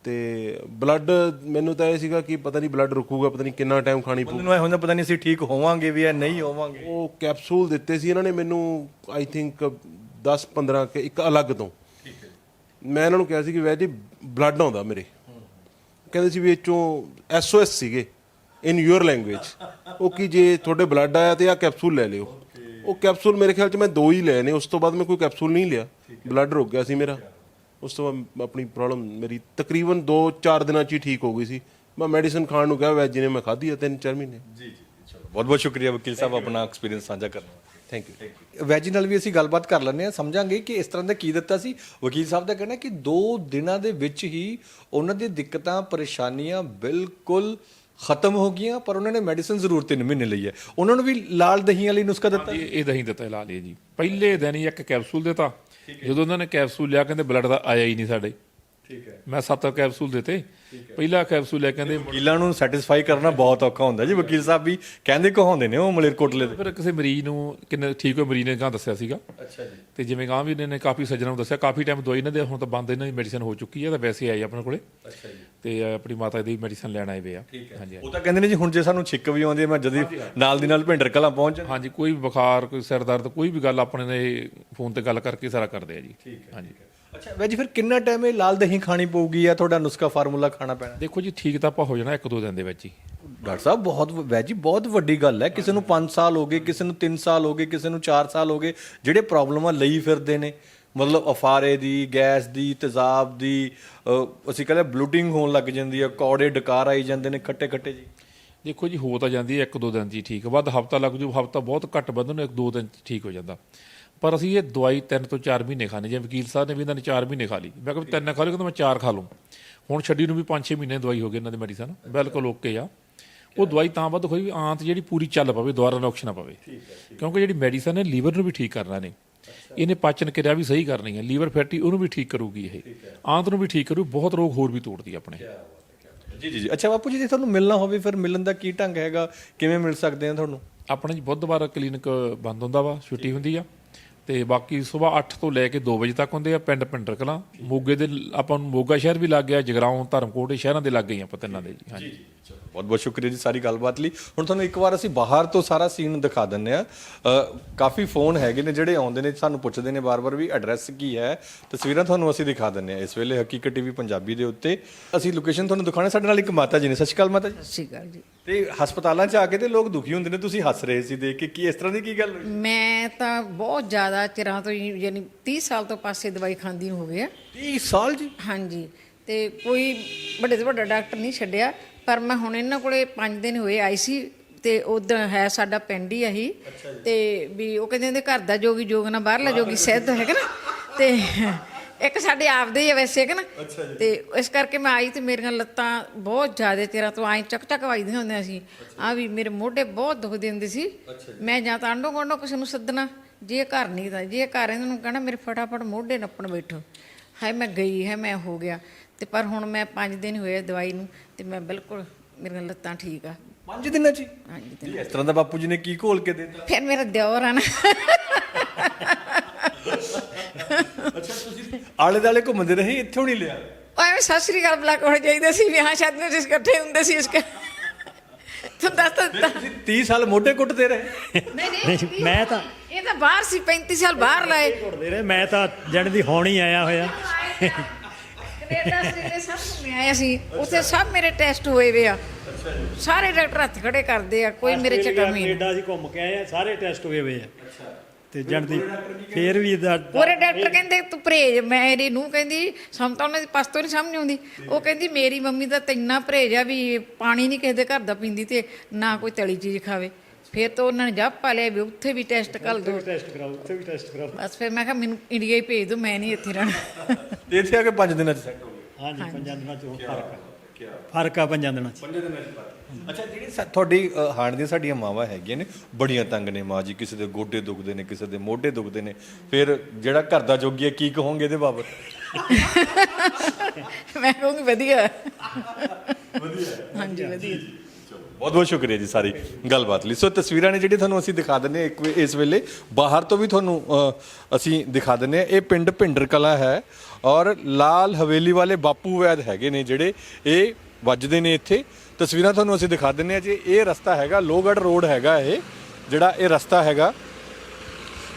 ਤੇ ਬਲੱਡ ਮੈਨੂੰ ਤਾਂ ਇਹ ਸੀਗਾ ਕਿ ਪਤਾ ਨਹੀਂ ਬਲੱਡ ਰੁਕੂਗਾ ਪਤਾ ਨਹੀਂ ਕਿੰਨਾ ਟਾਈਮ ਖਾਣੀ ਪਊ। ਮੈਨੂੰ ਇਹ ਹੁੰਦਾ ਪਤਾ ਨਹੀਂ ਅਸੀਂ ਠੀਕ ਹੋਵਾਂਗੇ ਵੀ ਜਾਂ ਨਹੀਂ ਹੋਵਾਂਗੇ। ਉਹ ਕੈਪਸੂਲ ਦਿੱਤੇ ਸੀ ਇਹਨਾਂ ਨੇ ਮੈਨੂੰ ਆਈ ਥਿੰਕ 10 15 ਕੇ ਇੱਕ ਅਲੱਗ ਤੋਂ। ਮੈਂ ਇਹਨਾਂ ਨੂੰ ਕਿਹਾ ਸੀ ਕਿ ਵੈਜ ਜੀ ਬਲੱਡ ਆਉਂਦਾ ਮੇਰੇ। ਕਹਿੰਦੇ ਸੀ ਵੀ ਇਹ ਚੋਂ ਐਸਓਐਸ ਸੀਗੇ ਇਨ ਯੂਅਰ ਲੈਂਗੁਏਜ ਉਹ ਕੀ ਜੇ ਤੁਹਾਡੇ ਬਲੱਡ ਆਇਆ ਤੇ ਆ ਕੈਪਸੂਲ ਲੈ ਲਿਓ। ਉਹ ਕੈਪਸੂਲ ਮੇਰੇ ਖਿਆਲ ਚ ਮੈਂ ਦੋ ਹੀ ਲਏ ਨੇ ਉਸ ਤੋਂ ਬਾਅਦ ਮੈਂ ਕੋਈ ਕੈਪਸੂਲ ਨਹੀਂ ਲਿਆ। ਬਲੱਡ ਰੁਕ ਗਿਆ ਸੀ ਮੇਰਾ। ਉਸ ਤੋਂ ਬਾਅਦ ਆਪਣੀ ਪ੍ਰੋਬਲਮ ਮੇਰੀ ਤਕਰੀਬਨ 2-4 ਦਿਨਾਂ ਚ ਹੀ ਠੀਕ ਹੋ ਗਈ ਸੀ। ਮੈਂ ਮੈਡੀਸਿਨ ਖਾਣ ਨੂੰ ਕਿਹਾ ਵੈਜ ਜੀ ਨੇ ਮੈਂ ਖਾਧੀ ਆ 3-4 ਮਹੀਨੇ। ਜੀ ਜੀ ਚਲੋ। ਬਹੁਤ ਬਹੁਤ ਸ਼ੁਕਰੀਆ ਵਕੀਲ ਸਾਹਿਬ ਆਪਣਾ ਐਕਸਪੀਰੀਅੰਸ ਸਾਂਝਾ ਕਰਨ ਥੈਂਕ ਯੂ ਵੈਜੀ ਨਾਲ ਵੀ ਅਸੀਂ ਗੱਲਬਾਤ ਕਰ ਲੈਂਦੇ ਆ ਸਮਝਾਂਗੇ ਕਿ ਇਸ ਤਰ੍ਹਾਂ ਦਾ ਕੀ ਦਿੱਤਾ ਸੀ? ਵਕੀਲ ਸਾਹਿਬ ਦਾ ਕਹਿਣਾ ਕਿ 2 ਦਿਨਾਂ ਦੇ ਵਿੱਚ ਹੀ ਉਹਨਾਂ ਦੀ ਦਿੱਕਤਾਂ ਪਰੇਸ਼ਾਨੀਆਂ ਬਿਲਕੁਲ ਖਤਮ ਹੋ ਗਈਆਂ ਪਰ ਉਹਨਾਂ ਨੇ ਮੈਡੀਸਿਨ ਜ਼ਰੂਰ 3 ਮਹੀਨੇ ਲਈ ਹੈ। ਉਹਨਾਂ ਨੂੰ ਵੀ ਲਾਲ ਦਹੀਂ ਵਾਲੀ ਨੁਸਖਾ ਦਿੱਤਾ? ਇਹ ਇਹ ਦਹੀਂ ਦਿੱਤਾ ਲਾ ਲਿਆ ਜੀ। ਪਹਿਲੇ ਦਿਨ ਹੀ ਇੱਕ ਕੈਪਸੂਲ ਦਿੱਤਾ। ਜਦੋਂ ਉਹਨਾਂ ਨੇ ਕੈਪਸੂਲ ਲਿਆ ਕਹਿੰਦੇ ਬਲੱਡ ਦਾ ਆਇਆ ਹੀ ਨਹੀਂ ਸਾਡੇ। ਠੀਕ ਹੈ। ਮੈਂ ਸੱਤ ਕੈਪਸੂਲ ਦਿੱਤੇ। ਪਹਿਲਾ ਕੈਪਸੂਲ ਲਿਆ ਕਹਿੰਦੇ ਵਕੀਲਾਂ ਨੂੰ ਸੈਟੀਸਫਾਈ ਕਰਨਾ ਬਹੁਤ ਔਖਾ ਹੁੰਦਾ। ਜੀ ਵਕੀਲ ਸਾਹਿਬ ਵੀ ਕਹਿੰਦੇ ਕਹਾਉਂਦੇ ਨੇ ਉਹ ਮਲੇਰਕੋਟਲੇ ਦੇ। ਫਿਰ ਕਿਸੇ ਮਰੀਜ਼ ਨੂੰ ਕਿੰਨੇ ਠੀਕ ਹੋਏ ਮਰੀਜ਼ ਨੇ ਗਾਂ ਦੱਸਿਆ ਸੀਗਾ। ਅੱਛਾ ਜੀ। ਤੇ ਜਿਵੇਂ ਗਾਂ ਵੀ ਇਹਨਾਂ ਨੇ ਕਾਫੀ ਸੱਜਣਾਂ ਨੂੰ ਦੱਸਿਆ ਕਾਫੀ ਟਾਈਮ ਦਵਾਈ ਇਹਨਾਂ ਦੇ ਹੁਣ ਤਾਂ ਬੰਦ ਇਹਨਾਂ ਦੀ ਮੈਡੀਸਨ ਹੋ ਚੁੱਕੀ ਹੈ ਤਾਂ ਵੈਸੇ ਆਈ ਆਪਣੇ ਕੋਲੇ। ਅੱਛਾ ਜੀ। ਤੇ ਆਪਣੀ ਮਾਤਾ ਦੀ ਮੈਡੀਸਨ ਲੈਣ ਆਏ ਵੇ ਆ। ਹਾਂਜੀ ਉਹ ਤਾਂ ਕਹਿੰਦੇ ਨੇ ਜੀ ਹੁਣ ਜੇ ਸਾਨੂੰ ਛਿੱਕ ਵੀ ਆਉਂਦੀ ਹੈ ਮੈਂ ਜਦੀ ਨਾਲ ਦੀ ਨਾਲ ਭਿੰਡਰ ਕਲਾਂ ਪਹੁੰਚ। ਹਾਂਜੀ ਕੋਈ ਵੀ ਬੁਖਾਰ ਕੋਈ ਸਿਰ ਦਰਦ ਕੋਈ ਵੀ ਗੱਲ ਆਪਣੇ ਨੇ ਫੋਨ ਤੇ ਗੱਲ ਕਰਕੇ ਸਾਰਾ ਕਰਦੇ ਆ ਜੀ। ਹਾਂਜੀ। ਅੱਛਾ ਵੈਜੀ ਫਿਰ ਕਿੰਨਾ ਟਾਈਮ ਇਹ ਲਾਲ ਦਹੀਂ ਖਾਣੀ ਪਊਗੀ ਜਾਂ ਤੁਹਾਡਾ ਨੁਸਖਾ ਫਾਰਮੂਲਾ ਖਾਣਾ ਪੈਣਾ? ਦੇਖੋ ਜੀ ਠੀਕ ਤਾਂ ਆਪਾਂ ਹੋ ਜਾਣਾ ਇੱਕ ਦੋ ਦਿਨ ਦੇ ਵਿੱਚ ਹੀ। ਡਾਕਟਰ ਸਾਹਿਬ ਬਹੁਤ ਵੈਜੀ ਬਹੁਤ ਵੱਡੀ ਗੱਲ ਹੈ। ਕਿਸੇ ਨੂੰ 5 ਸਾਲ ਹੋ ਗਏ ਕਿਸੇ ਨੂੰ 3 ਸਾਲ ਹੋ ਗਏ ਕਿਸੇ ਨੂੰ 4 ਸਾਲ ਹੋ ਗਏ ਜਿਹੜੇ ਪ੍ਰੋਬਲਮਾਂ ਲਈ ਫਿਰਦੇ ਨੇ ਮਤਲਬ ਅਫਾਰੇ ਦੀ ਗੈਸ ਦੀ ਤੇਜ਼ਾਬ ਦੀ ਅਸੀਂ ਕਹਿੰਦੇ ਬਲੂਟਿੰਗ ਹੋਣ ਲੱਗ ਜਾਂਦੀ ਹੈ ਕੌੜੇ ਡਕਾਰ ਆਈ ਜਾਂਦੇ ਨੇ ਖੱਟੇ ਖੱਟੇ ਜੀ। ਦੇਖੋ ਜੀ ਹੋ ਤਾਂ ਜਾਂਦੀ ਹੈ ਇੱਕ ਦੋ ਦਿਨ ਹੀ ਠੀਕ ਵੱਧ ਹਫਤਾ ਲੱਗ ਜੂ ਹਫਤਾ ਬਹੁਤ ਘੱਟ ਵਧਣ ਨੂੰ ਇੱਕ ਦੋ ਦਿਨ ਠੀਕ ਹੋ ਜਾਂਦਾ। ਪਰ ਅਸੀਂ ਇਹ ਦਵਾਈ ਤਿੰਨ ਤੋਂ ਚਾਰ ਮਹੀਨੇ ਖਾਣੇ ਜਿਵੇਂ ਵਕੀਲ ਸਾਹਿਬ ਨੇ ਵੀ ਇਹਨਾਂ ਨੇ ਚਾਰ ਮਹੀਨੇ ਖਾ ਲਈ। ਮੈਂ ਕਿਹਾ ਤਿੰਨ ਖਾ ਲਿਓ ਕਹਿੰਦਾ ਮੈਂ ਚਾਰ ਖਾ ਲੂੰ ਹੁਣ ਛੱਡੀ ਨੂੰ ਵੀ 5-6 ਮਹੀਨੇ ਦਵਾਈ ਹੋ ਗਈ ਇਹਨਾਂ ਦੀ ਮੈਡੀਸਨ ਬਿਲਕੁਲ ਓਕੇ ਆ। ਉਹ ਦਵਾਈ ਤਾਂ ਵੱਧ ਹੋਈ ਵੀ ਆਂਤ ਜਿਹੜੀ ਪੂਰੀ ਚੱਲ ਪਵੇ ਦੁਬਾਰਾ ਨੁਕਸ ਨਾ ਪਵੇ। ਕਿਉਂਕਿ ਜਿਹੜੀ ਮੈਡੀਸਨ ਹੈ ਲੀਵਰ ਨੂੰ ਵੀ ਠੀਕ ਕਰਨਾ ਨੇ। ਇਹਨੇ ਪਾਚਨ ਕਿਰਿਆ ਵੀ ਸਹੀ ਕਰਨੀ ਹੈ। ਲੀਵਰ ਫੈਟੀ ਉਹਨੂੰ ਵੀ ਠੀਕ ਕਰੂਗੀ ਇਹ। ਆਂਤ ਨੂੰ ਵੀ ਠੀਕ ਕਰੂ ਬਹੁਤ ਰੋਗ ਹੋਰ ਵੀ ਤੋੜਦੀ ਆਪਣੇ। ਜੀ ਜੀ ਜੀ। ਅੱਛਾ ਬਾਪੂ ਜੀ ਜੇ ਤੁਹਾਨੂੰ ਮਿਲਣਾ ਹੋਵੇ ਫਿਰ ਮਿਲਣ ਦਾ ਕੀ ਢੰਗ ਹੈਗਾ? ਕਿਵੇਂ ਮਿਲ ਸਕਦੇ ਆ ਤੁਹਾਨੂੰ? ਆਪਣਾ ਜੀ ਬੁੱਧਵਾਰ ਕਲੀਨਿਕ ਬੰਦ ਹੁੰਦਾ ਵਾ ਛੁੱਟੀ ਹੁੰਦੀ ਆ। ਤੇ ਬਾਕੀ ਸਵੇਰ 8 ਤੋਂ ਲੈ ਕੇ 2 ਵਜੇ ਤੱਕ ਹੁੰਦੇ ਆ ਪਿੰਡ ਪਿੰਡਰ ਕਲਾਂ ਮੋਗੇ ਦੇ ਆਪਾਂ ਨੂੰ ਮੋਗਾ ਸ਼ਹਿਰ ਵੀ ਲੱਗ ਗਿਆ ਜਗਰਾਉਂ ਧਰਮਕੋਟ ਇਹ ਸ਼ਹਿਰਾਂ ਦੇ ਲੱਗ ਗਏ ਆਪਾਂ ਤਿੰਨਾਂ ਦੇ ਜੀ ਹਾਂਜੀ। ਬਹੁਤ ਬਹੁਤ ਸ਼ੁਕਰੀਆ ਜੀ ਸਾਰੀ ਗੱਲਬਾਤ ਲਈ। ਹੁਣ ਤੁਹਾਨੂੰ ਇੱਕ ਵਾਰ ਅਸੀਂ ਬਾਹਰ ਤੋਂ ਸਾਰਾ ਸੀਨ ਦਿਖਾ ਦਿੰਨੇ ਆ ਕਾਫੀ ਫੋਨ ਹੈਗੇ ਨੇ ਜਿਹੜੇ ਆਉਂਦੇ ਨੇ ਸਾਨੂੰ ਪੁੱਛਦੇ ਨੇ ਬਾਰ-ਬਾਰ ਵੀ ਐਡਰੈਸ ਕੀ ਹੈ। ਤਸਵੀਰਾਂ ਤੁਹਾਨੂੰ ਅਸੀਂ ਦਿਖਾ ਦਿੰਨੇ ਆ ਇਸ ਵੇਲੇ ਹਕੀਕਤ ਟੀਵੀ ਪੰਜਾਬੀ ਦੇ ਉੱਤੇ। ਅਸੀਂ ਲੋਕੇਸ਼ਨ ਤੁਹਾਨੂੰ ਦਿਖਾਉਣਾ ਸਾਡੇ ਨਾਲ ਇੱਕ ਮਾਤਾ ਜੀ ਨੇ। ਸਤਿ ਸ਼੍ਰੀ ਅਕਾਲ ਮਾਤਾ ਜੀ। ਸਤਿ ਸ਼੍ਰੀ ਅਕਾਲ ਜੀ। ਤੇ ਹਸਪਤਾਲਾਂ 'ਚ ਆ ਕੇ ਤੇ ਲੋਕ ਦੁਖੀ ਹੁੰਦੇ ਨੇ ਤੁਸੀਂ ਹੱਸ ਰਹੇ ਸੀ ਦੇਖ ਕੇ। ਕੀ ਇਸ ਤਰ੍ਹਾਂ ਦੀ ਕੀ ਗੱਲ ਹੋਈ? ਮੈਂ ਤਾਂ ਬਹੁਤ ਜ਼ਿਆਦਾ ਚਿਰਾਂ ਤੋਂ ਹੀ, ਯਾਨੀ 30 ਸਾਲ ਤੋਂ ਪਾਸੇ ਦਵਾਈ ਖਾਂਦੀ ਹੋ ਗਿਆ 30 ਸਾਲ ਜੀ? ਹਾਂਜੀ ਤੇ ਕੋਈ ਵੱਡੇ ਤੋਂ ਵੱਡਾ ਡਾਕਟਰ ਨਹੀਂ ਛੱਡਿਆ ਪਰ ਮੈਂ ਹੁਣ ਇਹਨਾਂ ਕੋਲੇ 5 ਦਿਨ ਹੋਏ ਆਈ ਸੀ ਤੇ ਉਦੋਂ ਹੈ ਸਾਡਾ ਪਿੰਡ ਹੀ ਆਹੀ। ਤੇ ਵੀ ਉਹ ਕਹਿੰਦੇ ਨੇ ਘਰ ਦਾ ਜੋਗੀ ਜੋਗ ਨਾ ਬਾਹਰਲਾ ਜੋਗੀ ਸਿੱਧ ਹੈਗਾ ਨਾ। ਤੇ ਇੱਕ ਸਾਡੇ ਆਪਦੇ ਹੀ ਆ ਵੈਸੇ ਹੈਗਾ ਨਾ? ਤੇ ਇਸ ਕਰਕੇ ਮੈਂ ਆਈ ਤੇ ਮੇਰੀਆਂ ਲੱਤਾਂ ਬਹੁਤ ਜ਼ਿਆਦਾ ਤੇਰਾ ਤੋਂ ਐਂ ਚੱਕ ਚੱਕ ਵੱਜਦੀਆਂ ਹੁੰਦੀਆਂ ਸੀ। ਆ ਵੀ ਮੇਰੇ ਮੋਢੇ ਬਹੁਤ ਦੁਖਦੇ ਹੁੰਦੇ ਸੀ। ਮੈਂ ਜਾਂ ਤਾਂ ਆਂਡੋ ਗੋਂਡੋ ਕਿਸੇ ਨੂੰ ਸੱਦਣਾ ਜੇ ਘਰ ਨਹੀਂ ਤਾਂ ਜੇ ਘਰ ਇਹਨਾਂ ਨੂੰ ਕਹਿਣਾ ਮੇਰੇ ਫਟਾਫਟ ਮੋਢੇ ਨੱਪਣ ਬੈਠੋ। ਹਾਏ ਮੈਂ ਗਈ ਹੈ ਮੈਂ ਹੋ ਗਿਆ। ਤੇ ਪਰ ਹੁਣ ਮੈਂ 5 ਦਿਨ ਹੋਏ ਦਵਾਈ ਨੂੰ ਤੇ ਮੈਂ ਬਿਲਕੁਲ ਮੇਰੀਆਂ ਲੱਤਾਂ ਠੀਕ ਆ। 5 ਦਿਨਾਂ 'ਚ? ਹਾਂਜੀ ਇਸ ਤਰ੍ਹਾਂ ਦਾ ਬਾਪੂ ਜੀ ਨੇ ਕੀ ਘੋਲ ਕੇ ਦਿੱਤਾ? ਫਿਰ ਮੇਰਾ ਦਿਓਰ ਆ ਨਾ। ਅੱਛਾ ਤੁਸੀਂ ਆਲੇ ਦਾਲੇ ਘੁੰਮਦੇ ਰਹੇ ਇੱਥੋਂ ਨਹੀਂ ਲਿਆ। ਸਤਿ ਸ੍ਰੀ ਅਕਾਲ ਬੁਲਾ ਕੇ ਹੋਣਾ ਚਾਹੀਦਾ ਸੀ ਵਿਆਹ ਸ਼ਾਦੀਆਂ 'ਚ ਇਕੱਠੇ ਹੁੰਦੇ ਸੀ ਇਸ ਕਰ ਤੂੰ ਦੱਸ ਤਾਂ ਦਿੱਤਾ। ਤੁਸੀਂ 30 ਸਾਲ ਮੋਢੇ ਕੁੱਟਦੇ ਰਹੇ। ਨਹੀਂ ਨਹੀਂ ਮੈਂ ਤਾਂ ਇਹ ਤਾਂ ਬਾਹਰ ਸੀ 35 ਸਾਲ ਬਾਹਰ ਲਾਏ। ਘੁੱਟਦੇ ਰਹੇ ਮੈਂ ਤਾਂ ਜਣ ਦੀ ਹੁਣ ਹੀ ਆਇਆ ਹੋਇਆ। ਕੈਨੇਡਾ ਆਸਟ੍ਰੇਲੀਆ ਸਭ ਘੁੰਮੇ ਆਏ ਸੀ। ਉੱਥੇ ਸਭ ਮੇਰੇ ਟੈਸਟ ਹੋਏ ਵੇ ਆ। ਸਾਰੇ ਡਾਕਟਰ ਹੱਥ ਖੜੇ ਕਰਦੇ ਆ ਕੋਈ ਮੇਰੇ ਚ ਕਮੀ ਨਹੀਂ। ਕੈਨੇਡਾ ਅਸੀਂ ਘੁੰਮ ਕੇ ਆਏ ਆ ਸਾਰੇ ਟੈਸਟ ਹੋਏ ਹੋਏ ਆ। ਤੇ ਜਣ ਦੀ ਫੇਰ ਵੀ ਦਾ ਪੂਰੇ ਡਾਕਟਰ ਕਹਿੰਦੇ ਤੂੰ ਪਰਹੇਜ ਮੇਰੀ ਨੂੰ ਕਹਿੰਦੀ ਸਾਨੂੰ ਤਾਂ ਉਹਨਾਂ ਦੀ ਪਸਤੋ ਨਹੀਂ ਸਮਝ ਆਉਂਦੀ। ਉਹ ਕਹਿੰਦੀ ਮੇਰੀ ਮੰਮੀ ਦਾ ਤਾਂ ਇੰਨਾ ਪਰਹੇਜ ਆ ਵੀ ਪਾਣੀ ਨਹੀਂ ਕਿਸੇ ਦੇ ਘਰ ਦਾ ਪੀਂਦੀ ਤੇ ਨਾ ਕੋਈ ਤਲੀ ਚੀਜ਼ ਖਾਵੇ। ਫਿਰ ਤਾਂ ਉਹਨਾਂ ਨੇ ਜੱਪ ਪਾ ਲਿਆ ਵੀ ਉੱਥੇ ਵੀ ਟੈਸਟ ਕਰ ਦੋ ਟੈਸਟ ਕਰਾਓ ਉੱਥੇ ਵੀ ਟੈਸਟ ਕਰਾਓ। ਬਸ ਫਿਰ ਮੈਂ ਕਿਹਾ ਮੈਨੂੰ ਇੰਡੀਆ ਹੀ ਭੇਜ ਦਿਓ ਮੈਂ ਨਹੀਂ ਇੱਥੇ ਰਹਿਣਾ। ਤੇ ਇੱਥੇ ਆ ਕੇ 5 ਦਿਨਾਂ ਚ ਸੈੱਟ ਹੋ ਗਏ। ਹਾਂਜੀ ਪੰਜਾਂ ਦਿਨਾਂ ਚ ਉਹ ਫ਼ਰਕ ਆ। ਫ਼ਰਕ ਆ ਪੰਜਾਂ ਦਿਨਾਂ ਚ। ਅੱਛਾ ਜਿਹੜੀ ਸਾ- ਤੁਹਾਡੀ ਅ, ਹਾਣ ਦੀਆਂ ਸਾਡੀਆਂ ਮਾਵਾਂ ਹੈਗੀਆਂ ਨੇ ਬੜੀਆਂ ਤੰਗ ਨੇ ਮਾਂ ਜੀ ਕਿਸੇ ਦੇ ਗੋਡੇ ਦੁਖਦੇ ਨੇ ਕਿਸੇ ਦੇ ਮੋਢੇ ਦੁਖਦੇ ਨੇ। ਫਿਰ ਜਿਹੜਾ ਘਰ ਦਾ ਜੋਗੀ ਹੈ ਕੀ ਕਹੋਗੇ ਇਹਦੇ ਬਾਬਤ? ਮੈਂ ਕਹੂੰਗੀ ਵਧੀਆ। ਵਧੀਆ। ਹਾਂਜੀ ਵਧੀਆ। ਬਹੁਤ ਬਹੁਤ ਸ਼ੁਕਰੀਆ ਜੀ ਸਾਰੀ ਗੱਲਬਾਤ ਲਈ। ਸੋ ਤਸਵੀਰਾਂ ਨੇ ਜਿਹੜੀ ਤੁਹਾਨੂੰ ਅਸੀਂ ਦਿਖਾ ਦਿੰਨੇ ਇੱਕ ਵੇ- ਇਸ ਵੇਲੇ ਬਾਹਰ ਤੋਂ ਵੀ ਤੁਹਾਨੂੰ ਅ, ਅਸੀਂ ਦਿਖਾ ਦਿੰਨੇ ਆ ਇਹ ਪਿੰਡ ਭਿੰਡਰ ਕਲਾ ਹੈ ਔਰ ਲਾਲ ਹਵੇਲੀ ਵਾਲੇ ਬਾਪੂ ਵੈਦ ਹੈਗੇ ਨੇ ਜਿਹੜੇ ਇਹ ਵੱਜਦੇ ਨੇ ਇੱਥੇ। ਤਸਵੀਰਾਂ ਤੁਹਾਨੂੰ ਅਸੀਂ ਦਿਖਾ ਦਿੰਨੇ ਆ ਜੀ। ਇਹ ਰਸਤਾ ਹੈਗਾ, ਲੋਹਗੜ੍ਹ ਰੋਡ ਹੈਗਾ ਇਹ, ਜਿਹੜਾ ਇਹ ਰਸਤਾ ਹੈਗਾ।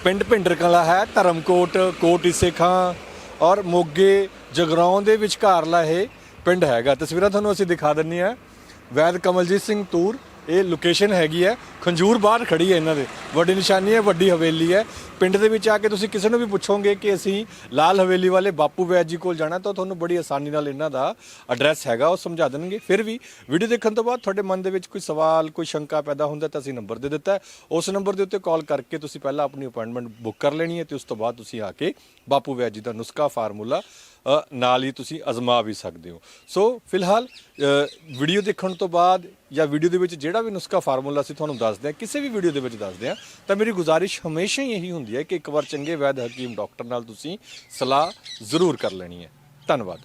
ਪਿੰਡ ਭਿੰਡਰ ਕਲਾ ਹੈ, ਧਰਮਕੋਟ, ਕੋਟ ਇਸੇ ਖਾਂ ਔਰ ਮੋਗੇ ਜਗਰਾਉਂ ਦੇ ਵਿਚਕਾਰਲਾ ਇਹ ਪਿੰਡ ਹੈਗਾ। ਤਸਵੀਰਾਂ ਤੁਹਾਨੂੰ ਅਸੀਂ ਦਿਖਾ ਦਿੰਨੀ ਆ ਵੈਦ ਕਮਲਜੀਤ ਸਿੰਘ ਤੂਰ ਇਹ ਲੋਕੇਸ਼ਨ ਹੈਗੀ ਹੈ। ਖੰਜੂਰ ਬਾਹਰ ਖੜੀ ਹੈ ਇਹਨਾਂ ਦੇ। ਵੱਡੀ ਨਿਸ਼ਾਨੀ ਹੈ, ਵੱਡੀ ਹਵੇਲੀ ਹੈ। ਪਿੰਡ ਦੇ ਵਿੱਚ ਆ ਕੇ ਤੁਸੀਂ ਕਿਸੇ ਨੂੰ ਵੀ ਪੁੱਛੋਗੇ ਕਿ ਅਸੀਂ ਲਾਲ ਹਵੇਲੀ ਵਾਲੇ ਬਾਪੂ ਵੈਦ ਜੀ ਕੋਲ ਜਾਣਾ, ਤਾਂ ਤੁਹਾਨੂੰ ਬੜੀ ਆਸਾਨੀ ਨਾਲ ਇਹਨਾਂ ਦਾ ਐਡਰੈਸ ਹੈਗਾ, ਉਹ ਸਮਝਾ ਦੇਣਗੇ। ਫਿਰ ਵੀ ਵੀਡੀਓ ਦੇਖਣ ਤੋਂ ਬਾਅਦ ਤੁਹਾਡੇ ਮਨ ਦੇ ਵਿੱਚ ਕੋਈ ਸਵਾਲ, ਕੋਈ ਸ਼ੰਕਾ ਪੈਦਾ ਹੁੰਦਾ, ਤਾਂ ਅਸੀਂ ਨੰਬਰ ਦੇ ਦਿੱਤਾ ਉਸ ਨੰਬਰ ਦੇ ਉੱਤੇ ਕਾਲ ਕਰਕੇ ਤੁਸੀਂ ਪਹਿਲਾਂ ਆਪਣੀ ਅਪਾਇੰਟਮੈਂਟ ਬੁੱਕ ਕਰ ਲੈਣੀ ਹੈ ਤੇ ਉਸ ਤੋਂ ਬਾਅਦ ਤੁਸੀਂ ਆ ਕੇ ਬਾਪੂ ਵੈਦ ਜੀ ਦਾ ਨੁਸਖਾ ਫਾਰਮੂਲਾ ਨਾਲ ਹੀ ਤੁਸੀਂ ਅਜ਼ਮਾ ਵੀ ਸਕਦੇ ਹੋ। ਸੋ, ਫਿਲਹਾਲ ਵੀਡੀਓ ਦੇਖਣ ਤੋਂ ਬਾਅਦ ਜਾਂ ਵੀਡੀਓ ਦੇ ਵਿੱਚ ਜਿਹੜਾ ਵੀ ਨੁਸਖਾ ਫਾਰਮੂਲਾ ਅਸੀਂ ਤੁਹਾਨੂੰ ਦੱਸਦੇ ਹਾਂ, ਕਿਸੇ ਵੀ ਵੀਡੀਓ ਦੇ ਵਿੱਚ ਦੱਸਦੇ ਹਾਂ, ਤਾਂ ਮੇਰੀ ਗੁਜ਼ਾਰਿਸ਼ ਹਮੇਸ਼ਾ ਹੀ ਇਹੀ ਹੁੰਦੀ ਹੈ ਕਿ ਇੱਕ ਵਾਰ ਚੰਗੇ ਵੈਦ ਹਕੀਮ ਡਾਕਟਰ ਨਾਲ ਤੁਸੀਂ ਸਲਾਹ ਜ਼ਰੂਰ ਕਰ ਲੈਣੀ ਹੈ। ਧੰਨਵਾਦ।